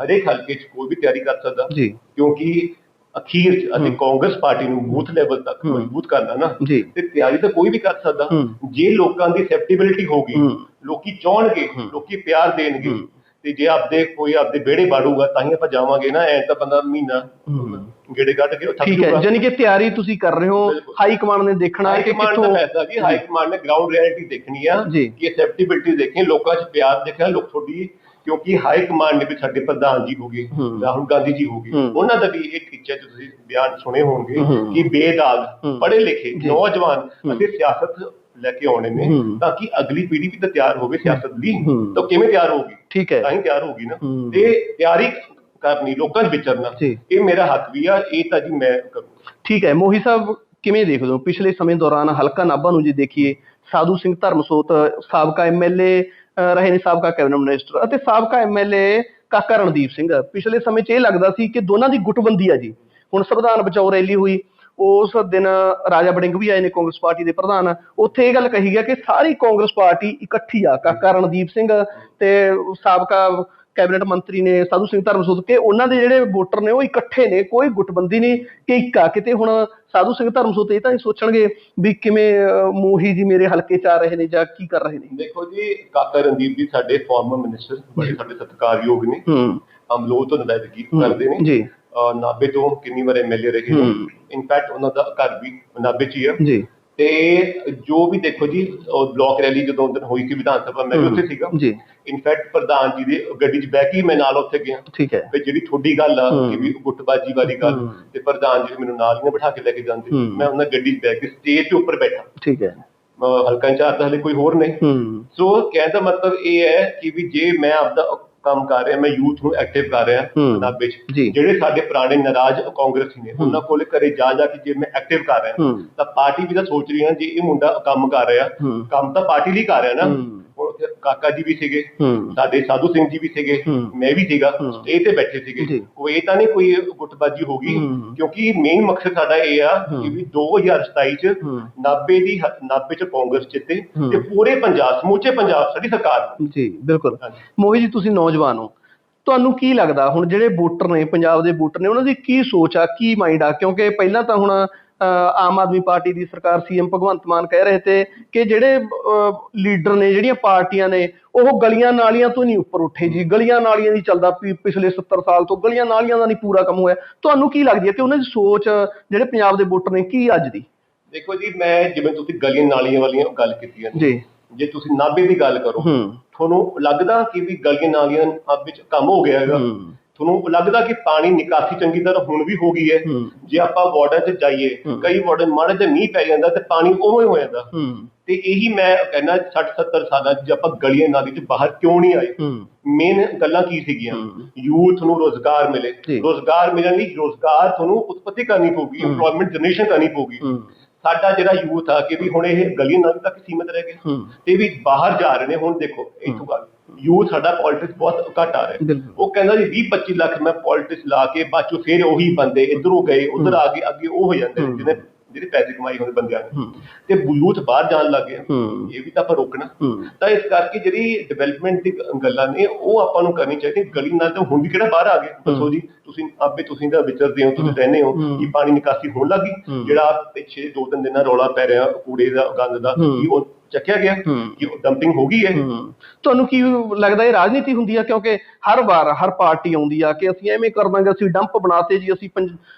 ਹਰੇਕ ਹਲਕੇ 'ਚ ਕੋਈ ਵੀ ਤਿਆਰੀ ਕਰ ਸਕਦਾ। ਕਿਉਂਕਿ ਅਖੀਰ 'ਚ ਅਸੀਂ। ਕਾਂਗਰਸ ਪਾਰਟੀ ਨੂੰ ਬੂਥ ਲੈਵਲ ਤੱਕ। ਮਜ਼ਬੂਤ ਕਰਨਾ ਨਾ ਜੀ ਤੇ ਤਿਆਰੀ ਤਾਂ ਕੋਈ ਵੀ ਕਰ ਸਕਦਾ ਹੂੰ। ਜੇ ਲੋਕਾਂ ਦੀ ਐਕਸੈਪਟੇਬਿਲਿਟੀ ਹੋਗੀ ਹੂੰ। ਲੋਕੀ ਚਾਹਣਗੇ। ਲੋਕੀ ਪਿਆਰ ਦੇਣਗੇ ਹੂੰ। ਤੇ ਜੇ ਆਪਦੇ ਕੋਈ ਆਪਦੇ ਵਿਹੜੇ ਬਾੜੂਗਾ ਤਾਂ ਹੀ ਆਪਾਂ ਜਾਵਾਂਗੇ ਨਾ ਐ ਤਾਂ ਬੰਦਾ ਮਹੀਨਾ। ਗੇੜੇ ਕੱਢ ਕੇ ਉਹ ਥੱਕ ਠੀਕ ਹੈ ਜਾਨੀ ਕਿ ਤਿਆਰੀ ਤੁਸੀਂ ਕਰ ਰਹੇ ਹੋ ਬਿਲਕੁਲ। ਹਾਈ ਕਮਾਂਡ ਨੇ ਦੇਖਣਾ ਹੈ ਹਾਈ ਕਿ ਕਮਾਂਡ ਦਾ ਕਿੱਥੋਂ ਫੈਸਲਾ ਜੀ ਹਾਈ ਕਮਾਂਡ ਨੇ ਗਰਾਊਂਡ ਰਿਐਲਿਟੀ ਦੇਖਣੀ ਆ ਜੀ। ਕਿ ਐਕਸੈਪਟੇਬਿਲਿਟੀ ਦੇਖਣੀ ਲੋਕਾਂ 'ਚ ਪਿਆਰ ਦੇਖਣਾ ਲੋਕ ਤੁਹਾਡੀ ਕਿਉਂਕਿ ਹਾਈ ਕਮਾਂਡ ਨੇ ਵੀ ਸਾਡੇ ਪ੍ਰਧਾਨ ਜੀ ਹੋਗੇ। ਰਾਹੁਲ ਗਾਂਧੀ ਜੀ ਹੋਗੇ। ਉਹਨਾਂ ਦਾ ਵੀ ਇਹ ਟੀਚਾ ਜੋ ਤੁਸੀਂ ਬਿਆਨ ਸੁਣੇ ਹੋਣਗੇ। ਕਿ ਬੇਦਾਗ। ਪੜ੍ਹੇ ਲਿਖੇ। ਨੌਜਵਾਨ। ਅਸੀਂ ਸਿਆਸਤ ਲੈ ਕੇ ਆਉਣੇ ਨੇ। ਤਾਂ ਕਿ ਅਗਲੀ ਪੀੜ੍ਹੀ ਵੀ ਤਾਂ ਤਿਆਰ ਹੋਵੇ ਸਿਆਸਤ ਲਈ। ਤਾਂ ਕਿਵੇਂ ਤਿਆਰ ਹੋਊਗੀ ਠੀਕ ਹੈ ਤਾਂ ਹੀ ਤਿਆਰ ਹੋਊਗੀ ਨਾ। ਤੇ ਤਿਆਰੀ ਕਰਨੀ ਲੋਕਾਂ 'ਚ ਵਿਚਰਨਾ। ਇਹ ਮੇਰਾ ਹੱਕ ਵੀ ਆ ਇਹ ਤਾਂ ਜੀ ਮੈਂ ਕਰੂੰਗਾ ਠੀਕ ਹੈ ਮੋਹੀ ਸਾਹਿਬ ਕਿਵੇਂ ਦੇਖਦੇ ਹੋ ਪਿਛਲੇ ਸਮੇਂ ਦੌਰਾਨ ਹਲਕਾ ਨਾਭਾ ਨੂੰ ਜੇ ਦੇਖੀਏ ਸਾਧੂ ਸਿੰਘ ਧਰਮਸੋਤ ਸਾਬਕਾ ਐਮਐਲਏ ਰਹੇ ਨੇ ਸਾਬਕਾ ਕੈਬਨਿਟ ਮਿਨਿਸਟਰ ਅਤੇ ਸਾਬਕਾ ਐਮਐਲਏ ਕਾਕਾ ਰਣਦੀਪ ਸਿੰਘ। ਪਿਛਲੇ ਸਮੇਂ 'ਚ ਇਹ ਲੱਗਦਾ ਸੀ ਕਿ ਦੋਨਾਂ ਦੀ ਗੁੱਟਬੰਦੀ ਆ ਜੀ। ਹੁਣ ਸੰਵਿਧਾਨ ਬਚਾਓ ਰੈਲੀ ਹੋਈ, ਉਸ ਦਿਨ ਰਾਜਾ ਬੜਿੰਗ ਵੀ ਆਏ ਨੇ ਕਾਂਗਰਸ ਪਾਰਟੀ ਦੇ ਪ੍ਰਧਾਨ। ਉੱਥੇ ਇਹ ਗੱਲ ਕਹੀ ਗਿਆ ਕਿ ਸਾਰੀ ਕਾਂਗਰਸ ਪਾਰਟੀ ਇਕੱਠੀ ਆ, ਕਾਕਾ ਰਣਦੀਪ ਸਿੰਘ ਤੇ ਸਾਬਕਾ ਕੈਬਨਿਟ ਮੰਤਰੀ ਨੇ ਸਾਧੂ ਸਿੰਘ ਧਰਮਸੋਤ ਕੇ, ਉਹਨਾਂ ਦੇ ਜਿਹੜੇ ਵੋਟਰ ਨੇ ਉਹ ਇਕੱਠੇ ਨੇ, ਕੋਈ ਗੁੱਟਬੰਦੀ ਨਹੀਂ, ਕਿ ਇੱਕ ਆ ਕਿਤੇ ਹੁਣ ਸਾਧੂ ਸਿੰਘ ਧਰਮਸੋਤ ਇਹ ਤਾਂ ਨਹੀਂ ਸੋਚਣਗੇ ਵੀ ਕਿਵੇਂ ਮੋਹੀ ਜੀ ਮੇਰੇ ਹਲਕੇ ਚ ਆ ਰਹੇ ਨੇ ਜਾਂ ਕੀ ਕਰ ਰਹੇ ਨੇ। ਦੇਖੋ ਜੀ ਕਾਕਾ ਰਣਦੀਪ ਜੀ ਸਾਡੇ ਫਾਰਮਰ ਮਿਨਿਸਟਰ ਬੜੇ ਸਾਡੇ ਸਤਿਕਾਰਯੋਗ ਨੇ। ਹੂੰ। ਅਮਲੋ ਤੋਂ ਨੁਮਾਇੰਦਗੀ ਹੂੰ, ਕਰਦੇ ਨੇ। ਜੀ। ਨਾਭੇ ਤੋਂ ਕਿੰਨੀ ਵਾਰ ਐਮਐਲਏ ਰਹੇ। ਇਨਫੈਕਟ ਉਹਨਾਂ ਦਾ ਘਰ ਵੀ ਨਾਭੇ 'ਚ ਹੀ ਆ। ਜੀ। ਤੇ ਜੋ ਵੀ ਦੇਖੋ ਜੀ ਉਹ ਬਲਾਕ ਰੈਲੀ ਜਦੋਂ ਉਦੋਂ ਹੋਈ ਸੀ ਵਿਧਾਨ ਸਭਾ ਮੈਂ ਵੀ ਉੱਥੇ ਸੀਗਾ। ਜੀ। ਇਨਫੈਕਟ ਪ੍ਰਧਾਨ ਜੀ ਦੇ ਗੱਡੀ 'ਚ ਬਹਿ ਕੇ ਮੈਂ ਨਾਲ ਉੱਥੇ ਗਿਆ। ਠੀਕ ਹੈ। ਤੇ ਜਿਹੜੀ ਤੁਹਾਡੀ ਗੱਲ ਆ। ਕਿ ਵੀ ਗੁੱਟਬਾਜੀ ਵਾਲੀ ਗੱਲ। ਤੇ ਪ੍ਰਧਾਨ ਜੀ ਮੈਨੂੰ ਨਾਲ ਹੀ ਬਿਠਾ ਕੇ ਲੈ ਕੇ ਜਾਂਦੇ। ਮੈਂ ਉਹਨਾਂ ਗੱਡੀ 'ਚ ਬਹਿ ਕੇ ਸਟੇਜ ਦੇ ਉੱਪਰ ਬੈਠਾ। ਠੀਕ ਹੈ। ਹਲਕਾ ਇੰਚਾਰਜ ਤਾਂ ਹਲੇ ਕੋਈ ਹੋਰ ਨਹੀਂ। ਸੋ ਕਹਿਣ ਦਾ ਮਤਲਬ ਇਹ ਹੈ ਕਿ ਵੀ ਜੇ ਮੈਂ ਆਪਦਾ ਕੰਮ ਕਰ ਰਿਹਾ ਮੈਂ ਯੂਥ ਨੂੰ ਐਕਟਿਵ ਕਰ ਰਿਹਾ ਹੂੰ। ਨਾਭੇ 'ਚ। ਜੀ। ਜਿਹੜੇ ਸਾਡੇ ਪੁਰਾਣੇ ਨਾਰਾਜ਼ ਕਾਂਗਰਸੀ ਨੇ ਉਹਨਾਂ ਕੋਲੇ ਘਰੇ ਜਾ ਜਾ ਕੇ ਜੇ ਮੈਂ ਐਕਟਿਵ ਕਰ ਰਿਹਾ ਤਾਂ ਪਾਰਟੀ ਵੀ ਤਾਂ ਸੋਚ ਰਹੀ ਹੈ ਜੇ ਇਹ ਮੁੰਡਾ ਕੰਮ ਕਰ ਰਿਹਾ ਕੰਮ ਤਾਂ ਪਾਰਟੀ ਲਈ ਕਰ ਰਿਹਾ ਨਾ। ਉੱਥੇ ਕਾਕਾ ਜੀ ਵੀ ਸੀਗੇ ਸਾਡੇ ਸਾਧੂ ਸਿੰਘ ਜੀ ਵੀ ਸੀਗੇ। ਮੈਂ ਵੀ ਸੀਗਾ। ਸਟੇਜ ਤੇ ਬੈਠੇ ਸੀਗੇ। ਕੋਈ ਇਹ ਤਾਂ ਨਹੀਂ ਕੋਈ ਗੁੱਟਬਾਜੀ ਹੋ ਗਈ। ਕਿਉਂਕਿ ਮੇਨ ਮਕਸਦ ਸਾਡਾ ਇਹ ਆ ਕਿ। ਵੀ 2027 ਚ ਹੂੰ। ਨਾਭੇ ਦੀ ਹ- ਨਾਭੇ ਚ ਕਾਂਗਰਸ ਜਿੱਤੇ। ਤੇ ਪੂਰੇ ਪੰਜਾਬ ਸਮੂਚੇ ਪੰਜਾਬ ਸਾਡੀ ਸਰਕਾਰ ਜੀ ਬਿਲਕੁਲ। ਮੋਹੀ ਜੀ ਤੁਸੀਂ ਨੌਜਵਾਨ ਹੋ ਤੁਹਾਨੂੰ ਕੀ ਲੱਗਦਾ ਹੁਣ ਜਿਹੜੇ ਵੋਟਰ ਨੇ ਪੰਜਾਬ ਦੇ ਵੋਟਰ ਨੇ ਉਹਨਾਂ ਦੀ ਕੀ ਸੋਚ ਆ ਕੀ ਮਾਈਂਡ ਆ ਕਿਉਂਕਿ ਪਹਿਲਾਂ ਤਾਂ ਹੁਣ ਆਮ ਆਦਮੀ ਪਾਰਟੀ ਦੀ ਸਰਕਾਰ ਸੀਐਮ ਭਗਵੰਤ ਮਾਨ ਕਹਿ ਰਹੇ ਤੇ ਕਿ ਜਿਹੜੇ ਲੀਡਰ ਨੇ ਜਿਹੜੀਆਂ ਪਾਰਟੀਆਂ ਨੇ ਉਹ ਗਲੀਆਂ ਨਾਲੀਆਂ ਤੋਂ ਨਹੀਂ ਉੱਪਰ ਉੱਠੇ ਜੀ। ਗਲੀਆਂ ਨਾਲੀਆਂ ਦੀ ਚੱਲਦਾ ਪਿਛਲੇ 70 ਸਾਲ ਤੋਂ। ਗਲੀਆਂ ਨਾਲੀਆਂ ਦਾ ਨਹੀਂ ਪੂਰਾ ਕੰਮ ਹੋਇਆ। ਤੁਹਾਨੂੰ ਕੀ ਲੱਗਦੀ ਹੈ ਕਿ ਉਹਨਾਂ ਦੀ ਸੋਚ ਜਿਹੜੇ ਪੰਜਾਬ ਦੇ ਵੋਟਰ ਨੇ ਕੀ ਅੱਜ ਦੀ? ਦੇਖੋ ਜੀ ਮੈਂ ਜਿਵੇਂ ਤੁਸੀਂ ਗਲੀਆਂ ਨਾਲੀਆਂ ਵਾਲੀਆਂ ਗੱਲ ਕੀਤੀਆਂ ਨੇ। ਜੀ। ਜੇ ਤੁਸੀਂ ਨਾਭੇ ਦੀ ਗੱਲ ਕਰੋ ਹੂੰ। ਤੁਹਾਨੂੰ ਲੱਗਦਾ ਕਿ ਵੀ ਗਲੀਆਂ ਨਾਲੀਆਂ ਨਾਭੇ ਚ ਕੰਮ ਹੋ ਗਿਆ ਹੈਗਾ? ਹੂੰ। ਤੁਹਾਨੂੰ ਲੱਗਦਾ ਕਿ ਪਾਣੀ ਨਿਕਾਸੀ ਚੰਗੀ ਤਰ੍ਹਾਂ ਹੁਣ ਵੀ ਹੋ ਗਈ ਹੈ। ਜੇ ਆਪਾਂ ਵਾਰਡਾਂ 'ਚ ਜਾਈਏ। ਕਈ ਵਾਰਡਨ ਮਾੜੇ ਤੇ ਮੀਂਹ ਪੈ ਜਾਂਦਾ ਤੇ ਪਾਣੀ ਉਵੇਂ ਹੋ ਜਾਂਦਾ। ਤੇ ਇਹੀ ਮੈਂ ਕਹਿੰਦਾ 60 70 ਸਾਲਾਂ 'ਚ ਜੇ ਆਪਾਂ ਗਲੀਆਂ ਨਾਲੀ 'ਚ ਬਾਹਰ ਕਿਉਂ ਨਹੀਂ ਆਏ? ਮੇਨ ਗੱਲਾਂ ਕੀ ਸੀਗੀਆਂ। ਯੂਥ ਨੂੰ ਰੋਜ਼ਗਾਰ ਮਿਲੇ। ਰੋਜ਼ਗਾਰ ਮਿਲਣ ਲਈ ਰੋਜ਼ਗਾਰ ਤੁਹਾਨੂੰ ਉਤਪਤੀ ਕਰਨੀ ਪਊਗੀ। ਏਮਪਲੋਇਮੈਂਟ ਜਨਰੇਸ਼ਨ ਕਰਨੀ ਪਊਗੀ। ਸਾਡਾ ਜਿਹੜਾ ਯੂਥ ਆ ਕਿ ਵੀ ਹੁਣ ਇਹ ਗਲੀਆਂ ਨਾਲੀ ਤੱਕ ਸੀਮਿਤ ਰਹਿ ਹੂੰ। ਤੇ ਵੀ ਬਾਹਰ ਜਾ ਰਹੇ ਨੇ ਹੁਣ ਦੇਖੋ ਇੱਥੋਂ ਗੱਲ ਯੂਥ ਸਾਡਾ ਪੋਲਿਟਿਕਸ ਬਹੁਤ ਘੱਟ ਆ ਰਿਹਾ। ਉਹ ਕਹਿੰਦਾ ਜੀ 20 25 ਲੱਖ ਮੈਂ ਪੋਲਿਟਿਕਸ ਲਾ ਕੇ ਬਾਅਦ ਚੋਂ ਫਿਰ ਉਹੀ ਬੰਦੇ ਇਧਰੋਂ ਗਏ ਉਧਰ ਆ ਗਏ ਅੱਗੇ ਉਹ ਹੋ ਜਾਂਦੇ। ਜਿਹਨੇ ਜਿਹੜੇ ਪੈਸੇ ਕਮਾਈ ਹੁੰਦੇ ਬੰਦਿਆਂ ਨੇ ਤੇ ਯੂਥ ਬਾਹਰ ਜਾਣ ਲੱਗ ਗਿਆ। ਇਹ ਵੀ ਤਾਂ ਆਪਾਂ ਰੋਕਣਾ। ਤਾਂ ਇਸ ਕਰਕੇ ਜਿਹੜੀ ਡਿਵੈਲਪਮੈਂਟ ਦੀ ਗੱਲਾਂ ਨੇ ਉਹ ਆਪਾਂ ਨੂੰ ਕਰਨੀ ਚਾਹੀਦੀ। ਗਲੀ ਨਾਲ ਤਾਂ ਹੁਣ ਵੀ ਕਿਹੜਾ ਬਾਹਰ ਆ ਗਏ ਦੱਸੋ ਜੀ ਤੁਸੀਂ ਆਪੇ ਤੁਸੀਂ ਤਾਂ ਵਿਚਰਦੇ ਹੋ ਤੁਸੀਂ ਰਹਿੰਦੇ ਹੋ। ਕਿ ਪਾਣੀ ਨਿਕਾਸੀ ਹੋਣ ਲੱਗੀ। ਜਿਹੜਾ ਪਿੱਛੇ ਦੋ ਤਿੰਨ ਦਿਨਾਂ ਰੌਲਾ ਪੈ ਰਿਹਾ ਕੂੜੇ ਦਾ ਗੰਦ ਦਾ। ਕੀ ਉਹ ਚੱਕਿਆ ਗਿਆ ਕਿ ਡੰਪਿੰਗ ਹੋ ਗਈ ਹੈ। ਤੁਹਾਨੂੰ ਕੀ ਲੱਗਦਾ ਇਹ ਰਾਜਨੀਤੀ ਹੁੰਦੀ ਆ? ਕਿਉਂਕਿ ਹਰ ਵਾਰ ਹਰ ਪਾਰਟੀ ਆਉਂਦੀ ਆ ਕਿ ਅਸੀਂ ਐਵੇਂ ਕਰ ਦਾਂਗੇ ਅਸੀਂ ਡੰਪ ਬਣਾਤੇ ਜੀ ਅਸੀਂ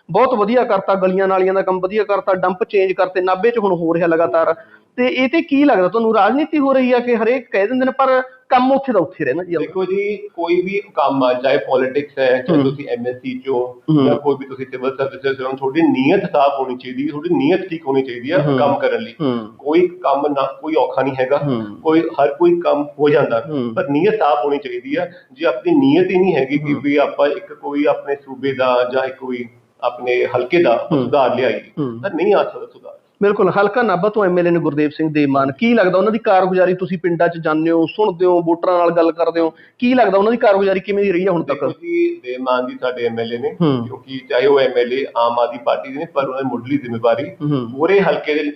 ਬਹੁਤ ਵਧੀਆ ਕਰਤਾ ਗਲੀਆਂ ਨਾਲੀਆਂ ਦਾ ਕੰਮ ਵਧੀਆ ਕਰਤਾ ਡੰਪ ਚੇਂਜ ਕਰਤੇ ਨਾਭੇ 'ਚ ਹੁਣ ਹੋ ਰਿਹਾ ਲਗਾਤਾਰ। ਤੇ ਇਹ ਤੇ ਕੀ ਲੱਗਦਾ? ਤੁਹਾਨੂੰ ਰਾਜਨੀਤੀ ਹੋ ਰਹੀ ਆ ਕਿ ਹਰੇਕ ਕਹਿ ਦਿੰਦੇ ਨੇ ਪਰ ਕੰਮ ਉੱਥੇ ਦਾ ਉੱਥੇ ਰਹਿਣਾ ਜੀ। ਦੇਖੋ ਜੀ ਕੋਈ ਵੀ ਕੰਮ ਆ ਚਾਹੇ ਪੋਲਿਟਿਕਸ ਹੈ ਚਾਹੇ। ਤੁਸੀਂ ਐਮਐਸਸੀ ਚੋ। ਜਾਂ ਕੋਈ ਵੀ ਤੁਸੀਂ ਸਿਵਲ ਸਰਵਿਸਿਜ਼ ਹੋ ਤੁਹਾਡੀ ਨੀਅਤ ਸਾਫ਼ ਹੋਣੀ ਚਾਹੀਦੀ ਹੈ ਤੁਹਾਡੀ ਨੀਅਤ ਠੀਕ ਹੋਣੀ ਚਾਹੀਦੀ ਹੈ। ਕੰਮ ਕਰਨ ਲਈ ਕੋਈ ਕੰਮ ਨਾ ਕੋਈ ਔਖਾ ਨਹੀਂ ਹੈਗਾ। ਕੋਈ ਹਰ ਕੋਈ ਕੰਮ ਹੋ ਜਾਂਦਾ। ਪਰ ਨੀਅਤ ਸਾਫ਼ ਹੋਣੀ ਚਾਹੀਦੀ ਹੈ ਜੇ ਆਪਣੀ ਨੀਅਤ ਹੀ ਨਹੀਂ ਹੈਗੀ ਕਿ। ਵੀ ਆਪਾਂ ਇੱਕ ਕੋਈ ਆਪਣੇ ਸੂਬੇ ਦਾ ਜਾਂ ਇੱਕ ਕੋਈ ਆਪਣੇ ਹਲਕੇ ਦਾ। ਸੁਧਾਰ ਲਿਆਈਏ। ਤਾਂ ਨਹੀਂ ਆ ਸਕਦਾ ਸੁਧਾਰ ਬਿਲਕੁਲ ਹਲਕਾ ਨਾਭਾ ਤੋਂ ਐਮਐਲਏ ਨੇ ਗੁਰਦੇਵ ਸਿੰਘ ਦੇਮਾਨ ਕੀ ਲੱਗਦਾ ਉਹਨਾਂ ਦੀ ਕਾਰਗੁਜ਼ਾਰੀ ਤੁਸੀਂ ਪਿੰਡਾਂ 'ਚ ਜਾਂਦੇ ਹੋ ਸੁਣਦੇ ਹੋ ਵੋਟਰਾਂ ਨਾਲ ਗੱਲ ਕਰਦੇ ਹੋ? ਕੀ ਲੱਗਦਾ ਉਹਨਾਂ ਦੀ ਕਾਰਗੁਜ਼ਾਰੀ ਕਿਵੇਂ ਦੀ ਰਹੀ ਹੈ ਹੁਣ ਤੱਕ? ਦੇਖੋ ਜੀ ਦੇਮਾਨ ਜੀ ਸਾਡੇ ਐਮਐਲਏ ਨੇ। ਕਿਉਂਕਿ ਚਾਹੇ ਉਹ ਐਮਐਲਏ ਆਮ ਆਦਮੀ ਪਾਰਟੀ ਦੇ ਨੇ ਪਰ ਉਹਨਾਂ ਦੀ ਮੁੱਢਲੀ ਜ਼ਿੰਮੇਵਾਰੀ ਪੂਰੇ ਹਲਕੇ ਦੇ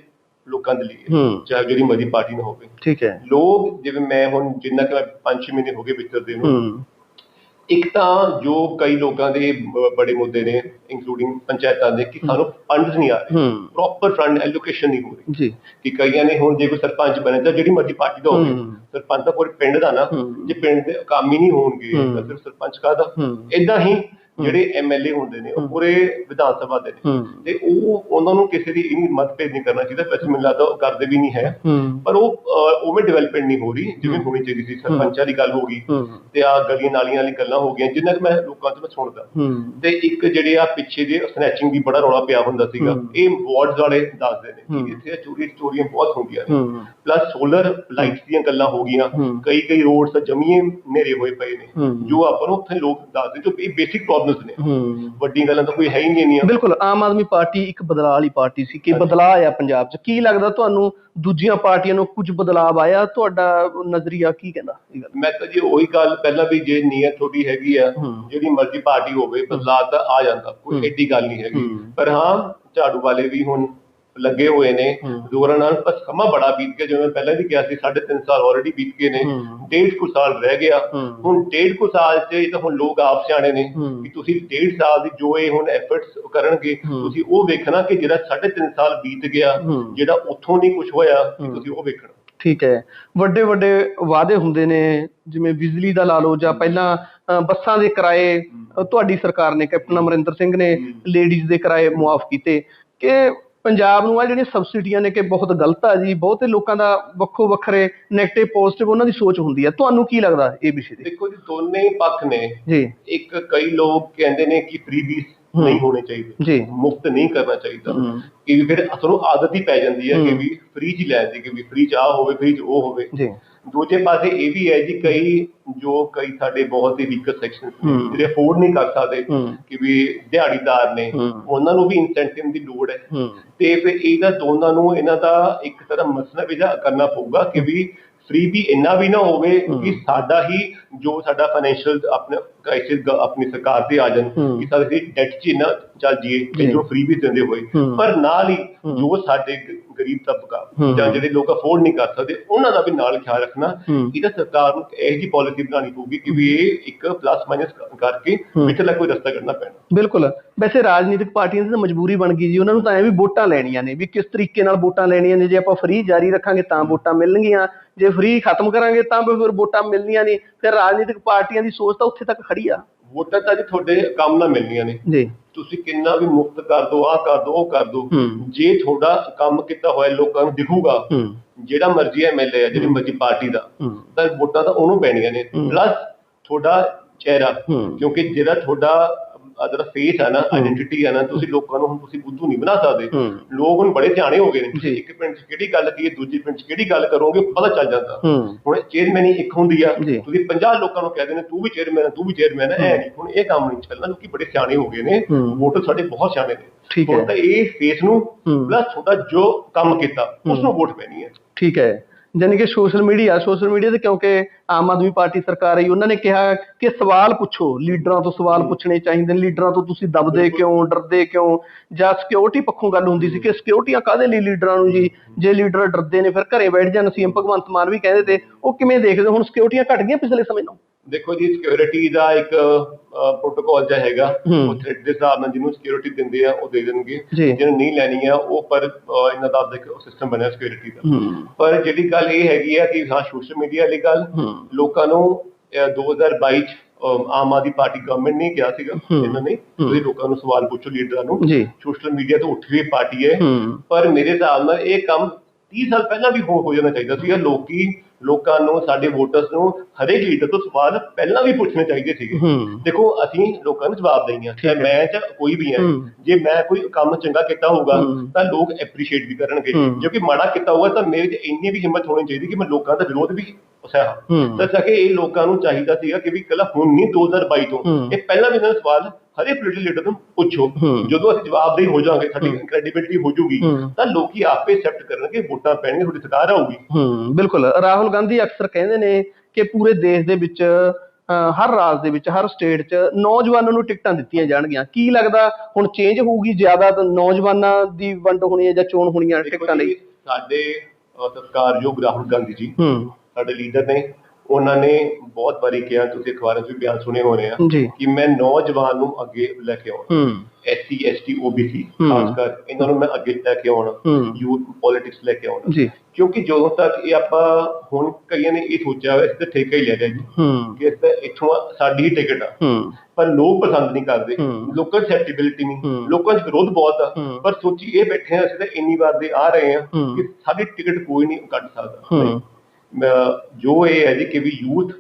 ਲੋਕਾਂ ਦੇ ਲਈ ਚਾਹੇ ਜਿਹੜੀ ਮਰਜ਼ੀ ਪਾਰਟੀ ਨਾ ਹੋਵੇ। ਠੀਕ ਹੈ। ਲੋਕ ਜਿਵੇਂ ਮੈਂ ਹੁਣ ਜਿੰਨਾ ਕਿ ਮੈਂ 5-6 ਮਹੀਨੇ ਹੋ ਗਏ ਵਿਚਰਦੇ ਨੂੰ ਇੱਕ ਤਾਂ ਜੋ ਕਈ ਲੋਕਾਂ ਦੇ ਬੜੇ ਮੁੱਦੇ ਨੇ ਇੰਕਲੂਡਿੰਗ ਪੰਚਾਇਤਾਂ ਦੇ ਕਿ ਸਾਨੂੰ ਫੰਡਸ ਨਹੀਂ ਆ ਰਹੇ ਪ੍ਰੋਪਰ ਫੰਡ ਐਲੋਕੇਸ਼ਨ ਨਹੀਂ ਹੋ ਰਹੀ ਜੀ ਕਿ ਕਈਆਂ ਨੇ ਹੁਣ ਜੇ ਕੋਈ ਸਰਪੰਚ ਬਣੇ ਤਾਂ ਜਿਹੜੀ ਮਰਜ਼ੀ ਪਾਰਟੀ ਦਾ ਹੋਵੇ। ਸਰਪੰਚ ਤਾਂ ਪੂਰੇ ਪਿੰਡ ਦਾ ਨਾ। ਜੇ ਪਿੰਡ ਦੇ ਕੰਮ ਹੀ ਨਹੀਂ ਹੋਣਗੇ। ਤਾਂ ਫਿਰ ਸਰਪੰਚ ਕਾਹਦਾ। ਇਦਾਂ ਹੀ ਜਿਹੜੇ ਐਮਐਲਏ ਹੁੰਦੇ ਨੇ ਉਹ ਪੂਰੇ ਵਿਧਾਨ ਸਭਾ ਦੇ ਨੇ। ਤੇ ਉਹ ਉਹਨਾਂ ਨੂੰ ਕਿਸੇ ਦੀ ਇਨੀ ਮਤਭੇਦ ਨਹੀਂ ਕਰਨਾ ਚਾਹੀਦਾ ਵੈਸੇ ਮੈਨੂੰ ਲੱਗਦਾ ਉਹ ਕਰਦੇ ਵੀ ਨਹੀਂ ਹੈ। ਪਰ ਉਹ ਉਵੇਂ ਡਿਵੈਲਪਮੈਂਟ ਨਹੀਂ ਹੋ ਰਹੀ ਜਿਵੇਂ ਹੋਣੀ ਚਾਹੀਦੀ ਸੀ ਸਰਪੰਚਾਂ ਦੀ ਗੱਲ ਹੋ ਗਈ ਤੇ ਆ ਗਲੀਆਂ ਨਾਲੀਆਂ ਵਾਲੀ ਗੱਲਾਂ ਹੋ ਗਈਆਂ ਜਿੰਨਾਂ ਕਿ ਮੈਂ ਲੋਕਾਂ ਤੋਂ ਮੈਂ ਸੁਣਦਾ। ਤੇ ਇੱਕ ਜਿਹੜੇ ਆ ਪਿੱਛੇ ਜੇ ਸਨੈਚਿੰਗ ਦੀ ਬੜਾ ਰੌਲਾ ਪਿਆ ਹੁੰਦਾ ਸੀਗਾ। ਇਹ ਵਾਰਡਸ ਵਾਲੇ ਦੱਸਦੇ ਨੇ। ਕਿ ਇੱਥੇ ਚੋਰੀ ਚੋਰੀਆਂ ਬਹੁਤ ਹੁੰਦੀਆਂ ਨੇ। ਪਲੱਸ ਸੋਲਰ ਲਾਈਟਸ ਦੀਆਂ ਗੱਲਾਂ ਹੋ ਗਈਆਂ। ਕਈ ਕਈ ਰੋਡਸ ਜਮੀਏ ਨੇਰੇ ਹੋਏ ਪਏ ਨੇ। ਜੋ ਆਪਾਂ ਨੂੰ ਉੱਥੇ ਲੋਕ ਦੱਸਦੇ ਜੋ ਇਹ ਬੇਸਿਕ ਪ੍ਰੋਬਲਮਸ ਨੇ ਵੱਡੀ ਗੱਲਾਂ ਤਾਂ ਕੋਈ ਹੈ ਹੀ ਨਹੀਂ ਇੰਨੀਆਂ। ਬਿਲਕੁਲ ਆਮ ਆਦਮੀ ਪਾਰਟੀ ਇੱਕ ਬਦਲਾਅ ਵਾਲੀ ਪਾਰਟੀ ਸੀ। ਕਿ। ਬਦਲਾਅ ਆਇਆ ਪੰਜਾਬ 'ਚ? ਕੀ ਲੱਗਦਾ ਤੁਹਾਨੂੰ ਦੂਜੀਆਂ ਪਾਰਟੀਆਂ ਨੂੰ ਕੁਝ ਬਦਲਾਅ ਆਇਆ? ਤੁਹਾਡਾ ਨਜ਼ਰੀਆ ਕੀ ਕਹਿੰਦਾ ਇਹ ਗੱਲ? ਮੈਂ ਤਾਂ ਜੀ ਉਹੀ ਗੱਲ ਪਹਿਲਾਂ ਵੀ ਜੇ ਨੀਅਤ ਤੁਹਾਡੀ ਹੈਗੀ ਆ। ਜਿਹੜੀ ਮਰਜ਼ੀ ਪਾਰਟੀ ਹੋਵੇ ਬਦਲਾਅ ਤਾਂ ਆ ਜਾਂਦਾ। ਕੋਈ ਐਡੀ ਗੱਲ ਨਹੀਂ ਹੈਗੀ। ਪਰ ਹਾਂ ਝਾੜੂ ਵਾਲੇ ਵੀ ਹੁਣ ਲੱਗੇ ਹੋਏ ਨੇ। ਜ਼ੋਰਾਂ ਨਾਲ ਪਰ ਸਮਾਂ ਬੜਾ ਬੀਤ ਗਿਆ ਜਿਵੇਂ ਪਹਿਲਾਂ ਵੀ ਕਿਹਾ ਸੀ 3.5 ਸਾਲ ਆਲਰੇਡੀ ਬੀਤ ਗਏ ਨੇ। ਡੇਢ ਕੁ ਸਾਲ ਰਹਿ ਗਿਆ। ਹੁਣ ਡੇਢ ਕੁ ਸਾਲ 'ਚ ਇਹ ਤਾਂ ਹੁਣ ਲੋਕ ਆਪ ਸਿਆਣੇ ਨੇ। ਕਿ ਤੁਸੀਂ ਡੇਢ ਸਾਲ ਦੀ ਜੋ ਇਹ ਹੁਣ ਐਫਰਟਸ ਕਰਨਗੇ। ਤੁਸੀਂ ਉਹ ਵੇਖਣਾ ਕਿ ਜਿਹੜਾ 3.5 ਸਾਲ ਬੀਤ ਗਿਆ। ਜਿਹੜਾ ਉੱਥੋਂ ਨਹੀਂ ਕੁਝ ਹੋਇਆ। ਤੁਸੀਂ ਉਹ ਵੇਖਣਾ ਠੀਕ ਹੈ ਵੱਡੇ ਵੱਡੇ ਵਾਅਦੇ ਹੁੰਦੇ ਨੇ ਜਿਵੇਂ ਬਿਜਲੀ ਦਾ ਲਾ ਲਓ ਜਾਂ ਪਹਿਲਾਂ ਬੱਸਾਂ ਦੇ ਕਿਰਾਏ ਤੁਹਾਡੀ ਸਰਕਾਰ ਨੇ ਕੈਪਟਨ ਅਮਰਿੰਦਰ ਸਿੰਘ ਨੇ। ਲੇਡੀਜ਼ ਦੇ ਕਿਰਾਏ ਮੁਆਫ ਕੀਤੇ ਕਿ ਪੰਜਾਬ ਨੂੰ ਆ ਜਿਹੜੀਆਂ ਸਬਸਿਡੀਆਂ ਨੇ ਕਿ ਬਹੁਤ ਗਲਤ ਆ ਜੀ ਬਹੁਤੇ ਲੋਕਾਂ ਦਾ ਵੱਖੋ ਵੱਖਰੇ 네ਗੇਟਿਵ ਪੋਜ਼ਿਟਿਵ ਉਹਨਾਂ ਦੀ ਸੋਚ ਹੁੰਦੀ ਹੈ ਤੁਹਾਨੂੰ ਕੀ ਲੱਗਦਾ ਇਹ ਵਿਸ਼ੇ ਤੇ? ਦੇਖੋ ਜੀ ਦੋਨੇ ਹੀ ਪੱਖ ਨੇ। ਜੀ। ਇੱਕ ਕਈ ਲੋਕ ਕਹਿੰਦੇ ਨੇ ਕਿ ਫ੍ਰੀਬੀਸ। ਨਹੀਂ ਹੋਣੇ ਚਾਹੀਦੇ। ਜੀ। ਮੁਫਤ ਨਹੀਂ ਕਰਨਾ ਚਾਹੀਦਾ। ਕਿ ਵੀ ਫਿਰ ਸਾਨੂੰ ਆਦਤ ਹੀ ਪੈ ਜਾਂਦੀ ਹੈ ਕਿ। ਵੀ ਫ੍ਰੀ ਚ ਲੈਣ ਦੀ ਕਿ ਵੀ ਫ੍ਰੀ ਚ ਆ ਹੋਵੇ ਫ੍ਰੀ ਚ ਉਹ ਹੋਵੇ। ਜੀ। ਦੂਜੇ ਪਾਸੇ ਇਹ ਵੀ ਹੈ ਜੀ ਕਈ ਜੋ ਕਈ ਸਾਡੇ ਬਹੁਤ ਹੀ ਵੀਕਰ ਸੈਕਸ਼ਨਸ ਨੇ ਹਮ। ਜਿਹੜੇ ਅਫੋਰਡ ਨਹੀਂ ਕਰ ਸਕਦੇ। ਕਿ ਵੀ ਦਿਹਾੜੀਦਾਰ ਨੇ। ਉਹਨਾਂ ਨੂੰ ਵੀ ਇਨਸੈਂਟਿਵ ਦੀ ਲੋੜ ਹੈ ਤੇ ਫਿਰ ਇਹਨਾਂ ਦੋਨਾਂ ਨੂੰ ਇਹਨਾਂ ਦਾ ਇੱਕ ਤਰ੍ਹਾਂ ਮਸਲਾ ਵਿਜਾ ਕਰਨਾ ਪਊਗਾ ਕਿ ਵੀ ਫ੍ਰੀ ਵੀ ਇੰਨਾ ਵੀ ਨਾ ਹੋਵੇ ਕਿ ਸਾਡਾ ਹੀ ਜੋ ਸਾਡਾ ਫਾਈਨੈਂਸ਼ੀਅਲ ਆਪਣੇ ਕ੍ਰਾਈਸਿਸ ਆਪਣੀ ਸਰਕਾਰ ਤੇ ਆ ਜਾਣ। ਕਿ ਸਾਡੇ ਡੈਟ ਚ ਨਾ ਚੱਲ ਜੀਏ ਜੀ। ਫ੍ਰੀ ਵੀ ਦਿੰਦੇ ਹੋਏ। ਪਰ ਨਾਲ ਹੀ। ਜੋ ਸਾਡੇ ਗਰੀਬ ਤਬਕਾ। ਜਾਂ ਜਿਹੜੇ ਲੋਕ ਅਫੋਰਡ ਨਹੀਂ ਕਰ ਸਕਦੇ ਉਹਨਾਂ ਦਾ ਵੀ ਨਾਲ ਖਿਆਲ ਰੱਖਣਾ। ਇਹਦਾ ਸਰਕਾਰ ਨੂੰ ਇਹ ਜੀ ਪਾਲਿਸੀ ਬਣਾਉਣੀ ਪਊਗੀ ਕਿ ਵੀ ਇਹ ਇੱਕ ਪਲੱਸ ਮਾਈਨਸ ਕਰਕੇ। ਵਿਚਲਾ ਕੋਈ ਰਸਤਾ ਕੱਢਣਾ ਪੈਣਾ ਬਿਲਕੁਲ ਵੈਸੇ ਰਾਜਨੀਤਿਕ ਪਾਰਟੀਆਂ ਦੀ ਤਾਂ ਮਜਬੂਰੀ ਬਣ ਗਈ ਜੀ ਉਹਨਾਂ ਨੂੰ ਤਾਂ ਐ ਵੀ ਵੋਟਾਂ ਲੈਣੀਆਂ ਨੇ ਵੀ ਕਿਸ ਤਰੀਕੇ ਨਾਲ ਵੋਟਾਂ ਲੈਣੀਆਂ ਨੇ ਜੇ ਆਪਾਂ ਫ੍ਰੀ ਜਾਰੀ ਰੱਖਾਂਗੇ ਤਾਂ ਵੋਟਾਂ ਮਿਲਣਗੀਆਂ ਜੇ ਫ੍ਰੀ ਖਤਮ ਕਰਾਂਗੇ ਤਾਂ ਵੀ ਫਿਰ ਵੋਟਾਂ ਮਿਲਣੀਆਂ ਨਹੀਂ। ਫਿਰ ਰਾਜਨੀਤਿਕ ਪਾਰਟੀਆਂ ਦੀ ਸੋਚ ਤਾਂ ਉੱਥੇ ਤੱਕ ਖੜੀ ਆ। ਵੋਟਾਂ ਤਾਂ ਜੀ ਤੁਹਾਡੇ ਕੰਮ ਨਾਲ ਮਿਲਣੀਆਂ ਨੇ। ਜੀ। ਤੁਸੀਂ ਕਿੰਨਾ ਵੀ ਮੁਫਤ ਕਰ ਦੋ ਆਹ ਕਰ ਦੋ ਉਹ ਕਰ ਦੋ। ਜੇ ਤੁਹਾਡਾ ਕੰਮ ਕੀਤਾ ਹੋਇਆ ਲੋਕਾਂ ਨੂੰ ਦਿਖੂਗਾ ਜਿਹੜਾ ਮਰਜ਼ੀ ਐਮਐਲਏ ਹੈ ਜਿਹੜੀ ਮਰਜ਼ੀ ਪਾਰਟੀ ਦਾ ਤਾਂ ਵੋਟਾਂ ਤਾਂ ਉਹਨੂੰ ਪੈਣੀਆਂ ਨੇ। ਪਲੱਸ ਤੁਹਾਡਾ ਚਿਹਰਾ। ਕਿਉਂਕਿ ਜਿਹੜਾ ਤੁਹਾਡਾ ਜਿਹੜਾ ਫੇਸ ਹੈ ਨਾ ਆਇਡੈਂਟੀਟੀ ਹੈ ਨਾ ਤੁਸੀਂ ਲੋਕਾਂ ਨੂੰ ਹੁਣ ਤੁਸੀਂ ਬੁੱਧੂ ਨਹੀਂ ਬਣਾ ਸਕਦੇ। ਲੋਕ ਹੁਣ ਬੜੇ ਸਿਆਣੇ ਹੋ ਗਏ ਨੇ। ਤੁਸੀਂ। ਇੱਕ ਪਿੰਡ 'ਚ ਕਿਹੜੀ ਗੱਲ ਕੀ ਦੂਜੀ ਪਿੰਡ 'ਚ ਕਿਹੜੀ ਗੱਲ ਕਰੋਗੇ ਪਤਾ ਚੱਲ ਜਾਂਦਾ। ਹੁਣ ਚੇਅਰਮੈਨ ਹੀ ਇੱਕ ਹੁੰਦੀ ਆ। ਤੁਸੀਂ 50 ਲੋਕਾਂ ਨੂੰ ਕਹਿੰਦੇ ਨੇ ਤੂੰ ਵੀ ਚੇਅਰਮੈਨ ਹੈ ਤੂੰ ਵੀ ਚੇਅਰਮੈਨ ਹੈ। ਨਹੀਂ। ਹੁਣ ਇਹ ਕੰਮ ਨਹੀਂ ਚੱਲਣਾ। ਲੋਕੀ ਬੜੇ ਸਿਆਣੇ ਹੋ ਗਏ ਨੇ। ਵੋਟਰ ਸਾਡੇ ਬਹੁਤ ਸਿਆਣੇ ਨੇ। ਹੁਣ। ਤਾਂ ਇਹ ਫੇਸ ਨੂੰ। ਪਲੱਸ ਤੁਹਾਡਾ ਜੋ ਕੰਮ ਕੀਤਾ ਉਸ ਨੂੰ ਵੋਟ ਪੈਣੀ ਹੈ। ਠੀਕ ਹੈ। ਜਾਨੀ ਕਿ ਸੋਸ਼ਲ ਮੀਡੀਆ ਸੋਸ਼ਲ ਮੀਡੀਆ ਤੇ ਕਿਉਂਕਿ ਆਮ ਆਦਮੀ ਪਾਰਟੀ ਸਰਕਾਰ ਆਈ ਉਹਨਾਂ ਨੇ ਕਿਹਾ ਕਿ ਸਵਾਲ ਪੁੱਛੋ ਲੀਡਰਾਂ ਤੋਂ ਸਵਾਲ ਪੁੱਛਣੇ ਚਾਹੀਦੇ ਨੇ ਲੀਡਰਾਂ ਤੋਂ ਤੁਸੀਂ ਦਬਦੇ ਕਿਉਂ ਡਰਦੇ ਕਿਉਂ? ਜਾਂ ਸਿਕਿਉਰਿਟੀ ਪੱਖੋਂ ਗੱਲ ਹੁੰਦੀ ਸੀ ਕਿ ਸਿਕਿਉਰਿਟੀਆਂ ਕਾਹਦੇ ਲਈ ਲੀਡਰਾਂ ਨੂੰ ਜੀ? ਜੇ ਲੀਡਰ ਡਰਦੇ ਨੇ ਫਿਰ ਘਰੇ ਬੈਠ ਜਾਣ ਸੀਐਮ ਭਗਵੰਤ ਮਾਨ ਵੀ ਕਹਿੰਦੇ ਤੇ ਉਹ ਕਿਵੇਂ ਦੇਖਦੇ? ਹੁਣ ਸਿਕਿਉਰਿਟੀਆਂ ਘਟ ਗਈਆਂ ਪਿਛਲੇ ਸਮੇਂ ਨਾਲੋਂ ਦੇਖੋ ਜੀ ਸਿਕਿਉਰਿਟੀ ਦਾ ਇੱਕ ਪ੍ਰੋਟੋਕਾਲ ਜਿਹਾ ਹੈਗਾ। ਉਹ ਥ੍ਰੈਡ ਦੇ ਹਿਸਾਬ ਨਾਲ ਜਿਹਨੂੰ ਸਿਕਿਉਰਿਟੀ ਦਿੰਦੇ ਆ ਉਹ ਦੇ ਦੇਣਗੇ। ਜਿਹਨੂੰ ਨਹੀਂ ਲੈਣੀ ਆ ਉਹ ਪਰ ਇਹਨਾਂ ਦਾ ਆਪਦਾ ਇੱਕ ਸਿਸਟਮ ਬਣਿਆ ਸਿਕਿਉਰਿਟੀ ਦਾ। ਪਰ ਜਿਹੜੀ ਗੱਲ ਇਹ ਹੈਗੀ ਆ ਕਿ ਹਾਂ ਸੋਸ਼ਲ ਮੀਡੀਆ ਵਾਲੀ ਗੱਲ ਲੋਕਾਂ ਨੂੰ ਅਹ, 2022 ਚ ਆਮ ਆਦਮੀ ਪਾਰਟੀ ਗਵਰਨਮੈਂਟ ਨੇ ਕਿਹਾ ਸੀਗਾ। ਇਹਨਾਂ ਨੇ ਤੁਸੀਂ ਲੋਕਾਂ ਨੂੰ ਸਵਾਲ ਪੁੱਛੋ ਲੀਡਰਾਂ ਨੂੰ ਸੋਸ਼ਲ ਮੀਡੀਆ ਤੋਂ ਉੱਠੀ ਹੋਈ ਪਾਰਟੀ ਹੈ ਪਰ ਮੇਰੇ ਹਿਸਾਬ ਨਾਲ ਇਹ ਕੰਮ 30 ਸਾਲ ਪਹਿਲਾਂ ਵੀ ਹੋ ਹੋ ਜਾਣਾ ਚਾਹੀਦਾ ਸੀ ਲੋਕੀ ਲੋਕਾਂ ਨੂੰ ਸਾਡੇ ਵੋਟਰਸ ਨੂੰ ਹਰੇਕ ਲੀਡਰ ਤੋਂ ਸਵਾਲ ਪਹਿਲਾਂ ਵੀ ਪੁੱਛਣੇ ਚਾਹੀਦੇ ਸੀਗੇ ਦੇਖੋ ਅਸੀਂ ਲੋਕਾਂ ਨੂੰ ਜਵਾਬ ਦਈਆਂ ਚਾਹੇ। ਮੈਂ ਚਾਹੇ ਕੋਈ ਵੀ ਹੈ। ਜੇ ਮੈਂ ਕੋਈ ਕੰਮ ਚੰਗਾ ਕੀਤਾ ਹੋਊਗਾ। ਤਾਂ ਲੋਕ ਐਪਰੀਸ਼ੀਏਟ ਵੀ ਕਰਨਗੇ। ਜੇ ਕੋਈ ਮਾੜਾ ਕੀਤਾ ਹੋਊਗਾ ਤਾਂ ਮੇਰੇ 'ਚ ਇੰਨੀ ਵੀ ਹਿੰਮਤ ਹੋਣੀ ਚਾਹੀਦੀ ਕਿ ਮੈਂ ਲੋਕਾਂ ਦਾ ਵਿਰੋਧ ਵੀ ਸਹਾਂ। ਤਾਂ ਸਕੇ ਇਹ ਲੋਕਾਂ ਨੂੰ ਚਾਹੀਦਾ ਸੀਗਾ ਕਿ ਵੀ ਕੱਲਾ ਹੁਣ ਨਹੀਂ 2022 ਤੋਂ। ਇਹ ਪਹਿਲਾਂ ਵੀ ਇਹਨਾਂ ਸਵਾਲ ਹਰੇ ਪੋਲੀਟੀਕਲ ਲੀਡਰ ਨੂੰ ਪੁੱਛੋ। ਜਦੋਂ ਅਸੀਂ ਜਵਾਬਦੇਹੀ ਹੋ ਜਾਵਾਂਗੇ ਸਾਡੀ। ਕ੍ਰੈਡੀਬਿਲਿਟੀ ਹੋ ਜੂਗੀ। ਤਾਂ ਲੋਕੀ ਆਪੇ ਐਕਸੈਪਟ ਕਰਨਗੇ ਵੋਟਾਂ ਪੈਣਗੇ ਤੁਹਾਡੀ ਸਰਕਾਰ ਆਊਗੀ ਹੂੰ ਬਿਲਕੁਲ ਰਾਹੁਲ ਗਾਂਧੀ ਅਕਸਰ ਕਹਿੰਦੇ ਨੇ ਕਿ ਪੂਰੇ ਦੇਸ਼ ਦੇ ਵਿੱਚ ਹਰ ਰਾਜ ਦੇ ਵਿੱਚ ਹਰ ਸਟੇਟ 'ਚ ਨੌਜਵਾਨਾਂ ਨੂੰ ਟਿਕਟਾਂ ਦਿੱਤੀਆਂ ਜਾਣਗੀਆਂ ਕੀ ਲੱਗਦਾ ਹੁਣ ਚੇਂਜ ਹੋਊਗੀ ਜ਼ਿਆਦਾ ਨੌਜਵਾਨਾਂ ਦੀ ਵੰਡ ਹੋਣੀ ਹੈ ਜਾਂ ਚੋਣ ਹੋਣੀ ਹੈ ਟਿਕਟਾਂ ਲਈ ਸਾਡੇ ਸਤਿਕਾਰਯੋਗ ਰਾਹੁਲ ਗਾਂਧੀ ਜੀ ਸਾਡੇ ਲੀਡਰ ਨੇ ਉਹਨਾਂ ਨੇ ਬਹੁਤ ਵਾਰੀ ਕਿਹਾ ਤੁਸੀਂ ਅਖਬਾਰਾਂ 'ਚ ਵੀ ਬਿਆਨ ਸੁਣੇ ਹੋਣੇ ਆ ਜੀ। ਕਿ ਮੈਂ ਨੌਜਵਾਨ ਨੂੰ ਅੱਗੇ ਲੈ ਕੇ ਆਉਣਾ। ਹੂੰ। SC ST OBC. ਖਾਸ ਕਰ ਇਹਨਾਂ ਨੂੰ ਮੈਂ ਅੱਗੇ ਲੈ ਕੇ ਆਉਣਾ ਯੂਥ ਪੋਲਿਟਿਕਸ ਲੈ ਕੇ ਆਉਣਾ। ਜੀ। ਕਿਉਂਕਿ ਜਦੋਂ ਤੱਕ ਇਹ ਆਪਾਂ ਹੁਣ ਕਈਆਂ ਨੇ ਇਹ ਸੋਚਿਆ ਹੋਇਆ ਇਸ ਤੇ ਠੇਕਾ ਹੀ ਲੈ ਲਿਆ ਜੀ ਕਿ ਇਸ ਤੇ ਇੱਥੋਂ ਸਾਡੀ ਹੀ ਟਿਕਟ ਆ। ਪਰ ਲੋਕ ਪਸੰਦ ਨਹੀਂ ਕਰਦੇ। ਲੋਕਾਂ 'ਚ ਐਕਟੀਬਿਲਿਟੀ ਨਹੀਂ। ਲੋਕਾਂ 'ਚ ਵਿਰੋਧ ਬਹੁਤ ਆ। ਪਰ ਸੋਚੀ ਇਹ ਬੈਠੇ ਆ ਅਸੀਂ ਤਾਂ ਇੰਨੀ ਵਾਰ ਦੇ ਆ ਰਹੇ ਆ। ਕਿ ਸਾਡੀ ਟਿਕਟ ਕੋਈ ਨਹੀਂ ਕੱਟ ਸਕਦਾ। ਜੋ ਇਹ ਹੈ ਜੀ ਕਿ ਵੀ ਯੂਥ।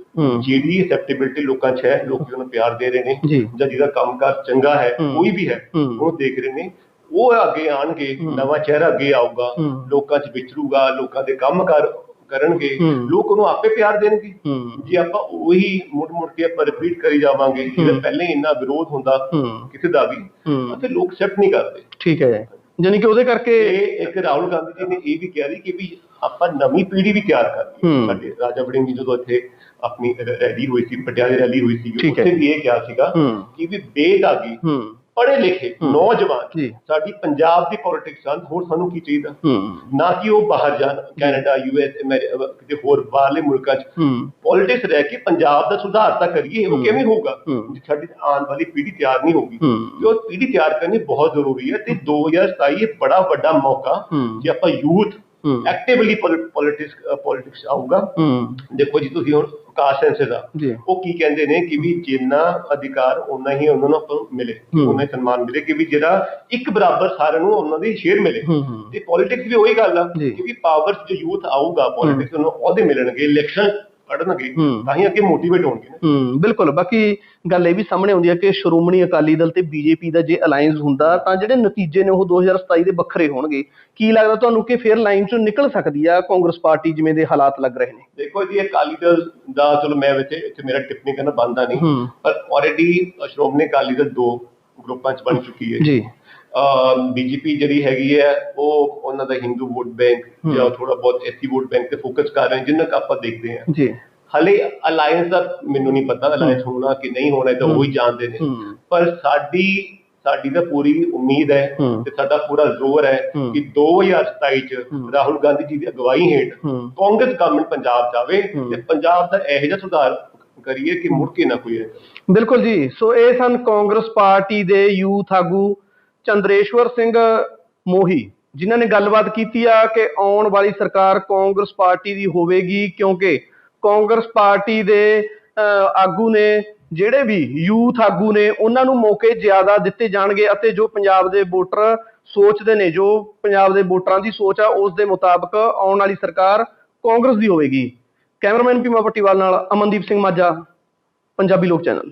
ਜਿਹੜੀ ਐਕਸੈਪਟੇਬਿਲਟੀ ਲੋਕਾਂ 'ਚ ਹੈ ਲੋਕ ਉਹਨੂੰ ਪਿਆਰ ਦੇ ਰਹੇ ਨੇ ਜੀ ਜਿਹਦਾ ਕੰਮਕਾਰ ਚੰਗਾ ਹੈ। ਕੋਈ ਵੀ ਹੈ ਹੂੰ। ਉਹਨੂੰ ਦੇਖ ਰਹੇ ਨੇ ਉਹ ਅੱਗੇ ਆਣਗੇ। ਨਵਾਂ ਚਿਹਰਾ ਅੱਗੇ ਆਊਗਾ। ਲੋਕਾਂ 'ਚ ਵਿਚਰੂਗਾ ਲੋਕਾਂ ਦੇ ਕੰਮਕਾਰ ਕਰਨਗੇ। ਲੋਕ ਉਹਨੂੰ ਆਪੇ ਪਿਆਰ ਦੇਣਗੇ ਜੇ ਆਪਾਂ ਉਹੀ ਮੁੜ ਮੁੜ ਕੇ ਆਪਾਂ ਰਿਪੀਟ ਕਰੀ ਜਾਵਾਂਗੇ ਜਿਹੜਾ ਪਹਿਲੇ ਇੰਨਾ ਵਿਰੋਧ ਹੁੰਦਾ ਕਿਸੇ ਦਾ ਵੀ ਅਤੇ ਲੋਕ ਐਕਸੈਪਟ ਨਹੀਂ ਕਰਦੇ ਠੀਕ ਹੈ ਯਾਨੀ ਕਿ ਉਹਦੇ ਕਰਕੇ ਇਹ ਇੱਕ ਰਾਹੁਲ ਗਾਂਧੀ ਜੀ ਨੇ ਇਹ ਵੀ ਕਿਹਾ ਸੀ ਕਿ ਵੀ ਆਪਾਂ ਨਵੀਂ ਪੀੜ੍ਹੀ ਵੀ ਤਿਆਰ ਕਰਨੀ। ਸਾਡੇ ਰਾਜਾ ਵੜਿੰਗ ਜੀ ਜਦੋਂ ਇੱਥੇ ਆਪਣੀ ਰੈਲੀ ਹੋਈ ਸੀ ਪਟਿਆਲੇ ਰੈਲੀ ਹੋਈ ਸੀ। ਉੱਥੇ ਵੀ ਇਹ ਕਿਹਾ ਸੀਗਾ ਕਿ ਵੀ ਬੇਦਾਗੀ ਪੜ੍ਹੇ ਲਿਖੇ। ਨੌਜਵਾਨ ਜੀ। ਸਾਡੀ ਪੰਜਾਬ ਦੀ ਪੋਲਿਟਿਕਸ ਹਨ ਹੋਰ ਸਾਨੂੰ ਕੀ ਚਾਹੀਦਾ ਨਾ ਕਿ ਉਹ ਬਾਹਰ ਜਾਣ ਕੈਨੇਡਾ ਯੂਐਸ ਕਿਤੇ ਹੋਰ ਬਾਹਰਲੇ ਮੁਲਕਾਂ 'ਚ ਪੋਲਿਟਿਕਸ ਰਹਿ ਕੇ ਪੰਜਾਬ ਦਾ ਸੁਧਾਰ ਤਾਂ ਕਰੀਏ ਉਹ। ਕਿਵੇਂ ਹੋਊਗਾ। ਜੇ ਸਾਡੀ ਆਉਣ ਵਾਲੀ ਪੀੜ੍ਹੀ ਤਿਆਰ ਨਹੀਂ ਹੋਊਗੀ ਉਹ ਪੀੜ੍ਹੀ ਤਿਆਰ ਕਰਨੀ ਬਹੁਤ ਜ਼ਰੂਰੀ ਹੈ ਤੇ 2027 ਇਹ ਬੜਾ ਵੱਡਾ ਮੌਕਾ ਜੇ ਆਪਾਂ ਯੂਥ ਐਕਟਿਵਲੀ ਪੋਲਿਟਿਕਸ ਪੋਲਿਟਿਕਸ ਆਊਗਾ। ਦੇਖੋ ਜੀ ਤੁਸੀਂ ਹੁਣ ਕਾਸਟ ਸੈਂਸਸ ਆ ਜੀ। ਉਹ ਕੀ ਕਹਿੰਦੇ ਨੇ ਕਿ ਵੀ ਜਿੰਨਾ ਅਧਿਕਾਰ ਉਨਾ ਹੀ ਉਹਨਾਂ ਨੂੰ ਆਪਾਂ ਨੂੰ ਮਿਲੇ। ਉਹਨਾਂ ਹੀ ਸਨਮਾਨ ਮਿਲੇ ਕਿ ਵੀ ਜਿਹੜਾ ਇੱਕ ਬਰਾਬਰ ਸਾਰਿਆਂ ਨੂੰ ਉਹਨਾਂ ਦੀ ਸ਼ੇਅਰ ਮਿਲੇ। ਤੇ ਪੋਲਿਟਿਕਸ ਵੀ ਉਹੀ ਗੱਲ ਆ। ਕਿ ਵੀ ਪਾਵਰ ਜੋ ਯੂਥ ਆਊਗਾ ਪੋਲਿਟਿਕਸ ਨੂੰ ਉਹਦੇ ਮਿਲਣਗੇ ਇਲੈਕਸ਼ਨ ਕੱਢਣਗੇ। ਤਾਂ ਹੀ ਅੱਗੇ ਮੋਟੀਵੇਟ ਹੋਣਗੇ ਹੂੰ ਬਿਲਕੁਲ। ਬਾਕੀ ਗੱਲ ਇਹ ਵੀ ਸਾਹਮਣੇ ਆਉਂਦੀ ਹੈ ਕਿ ਸ਼੍ਰੋਮਣੀ ਅਕਾਲੀ ਦਲ ਤੇ ਬੀਜੇਪੀ ਦਾ ਜੇ ਅਲਾਈਅੰਸ ਹੁੰਦਾ ਤਾਂ ਜਿਹੜੇ ਨਤੀਜੇ ਨੇ ਉਹ 2027 ਦੇ ਵੱਖਰੇ ਹੋਣਗੇ। ਕੀ ਲੱਗਦਾ ਤੁਹਾਨੂੰ ਕਿ ਫਿਰ ਲਾਈਨ ਚੋਂ ਨਿਕਲ ਸਕਦੀ ਆ ਕਾਂਗਰਸ ਪਾਰਟੀ ਜਿਵੇਂ ਦੇ ਹਾਲਾਤ ਲੱਗ ਰਹੇ ਨੇ? ਦੇਖੋ ਜੀ ਅਕਾਲੀ ਦਲ ਦਾ ਚਲੋ ਮੈਂ ਵਿੱਚ ਇੱਥੇ ਮੇਰਾ ਟਿੱਪਣੀ ਕਰਨਾ ਬੰਦਾ ਨਹੀਂ ਪਰ ਆਲਰੇਡੀ ਸ਼੍ਰੋਮਣੀ ਅਕਾਲੀ ਦਲ ਦੋ ਗਰੁੱਪਾਂ 'ਚ ਬਣ ਚੁੱਕੀ ਹੈ ਜੀ। ਬੀਜੇਪੀ ਜਿਹੜੀ ਹੈਗੀ ਹੈ ਉਹ ਉਹਨਾਂ ਦਾ ਹਿੰਦੂ ਵੋਟ ਬੈਂਕ। ਜਾਂ ਥੋੜਾ ਬਹੁਤ ਐਸੀ ਵੋਟ ਬੈਂਕ ਤੇ ਫੋਕਸ ਕਰ ਰਹੇ ਜਿੰਨਾ ਕੁ ਆਪਾਂ ਦੇਖਦੇ ਹਾਂ ਜੀ ਹਲੇ ਅਲਾਈਅੰਸ ਦਾ ਮੈਨੂੰ ਨਹੀਂ ਪਤਾ ਅਲਾਈਅੰਸ ਹੋਣਾ ਕਿ ਨਹੀਂ ਹੋਣਾ ਤਾਂ ਉਹ ਹੀ ਜਾਣਦੇ ਨੇ ਪਰ ਸਾਡੀ ਸਾਡੀ ਤਾਂ ਪੂਰੀ ਉਮੀਦ ਹੈ। ਤੇ ਸਾਡਾ ਪੂਰਾ ਜ਼ੋਰ ਹੈ। ਕਿ 2027 ਚ। ਰਾਹੁਲ ਗਾਂਧੀ ਜੀ ਦੀ ਅਗਵਾਈ ਹੇਠ ਕਾਂਗਰਸ ਗਵਰਨਮੈਂਟ ਪੰਜਾਬ ਜਾਵੇ। ਤੇ ਪੰਜਾਬ ਦਾ ਇਹੋ ਜਿਹਾ ਸੁਧਾਰ ਕਰੀਏ ਕਿ ਮੁੜ ਕੇ ਨਾ ਕੋਈ। ਬਿਲਕੁਲ ਜੀ ਸੋ ਇਹ ਸਨ ਕਾਂਗਰਸ ਪਾਰਟੀ ਦੇ ਯੂਥ ਆਗੂ ਚੰਦਰੇਸ਼ਵਰ ਸਿੰਘ ਮੋਹੀ, ਜਿਨ੍ਹਾਂ ਨੇ ਗੱਲਬਾਤ ਕੀਤੀ ਆ ਕਿ ਆਉਣ ਵਾਲੀ ਸਰਕਾਰ ਕਾਂਗਰਸ ਪਾਰਟੀ ਦੀ ਹੋਵੇਗੀ, ਕਿਉਂਕਿ ਕਾਂਗਰਸ ਪਾਰਟੀ ਦੇ ਆਗੂ ਨੇ, ਜਿਹੜੇ ਵੀ ਯੂਥ ਆਗੂ ਨੇ, ਉਹਨਾਂ ਨੂੰ ਮੌਕੇ ਜ਼ਿਆਦਾ ਦਿੱਤੇ ਜਾਣਗੇ ਅਤੇ ਜੋ ਪੰਜਾਬ ਦੇ ਵੋਟਰ ਸੋਚਦੇ ਨੇ, ਜੋ ਪੰਜਾਬ ਦੇ ਵੋਟਰਾਂ ਦੀ ਸੋਚ ਆ, ਉਸ ਦੇ ਮੁਤਾਬਕ ਆਉਣ ਵਾਲੀ ਸਰਕਾਰ ਕਾਂਗਰਸ ਦੀ ਹੋਵੇਗੀ। ਕੈਮਰਾਮੈਨ ਪੀਮਾ ਪੱਟੀਵਾਲ ਨਾਲ ਅਮਨਦੀਪ ਸਿੰਘ ਮਾਝਾ, ਪੰਜਾਬੀ ਲੋਕ ਚੈਨਲ।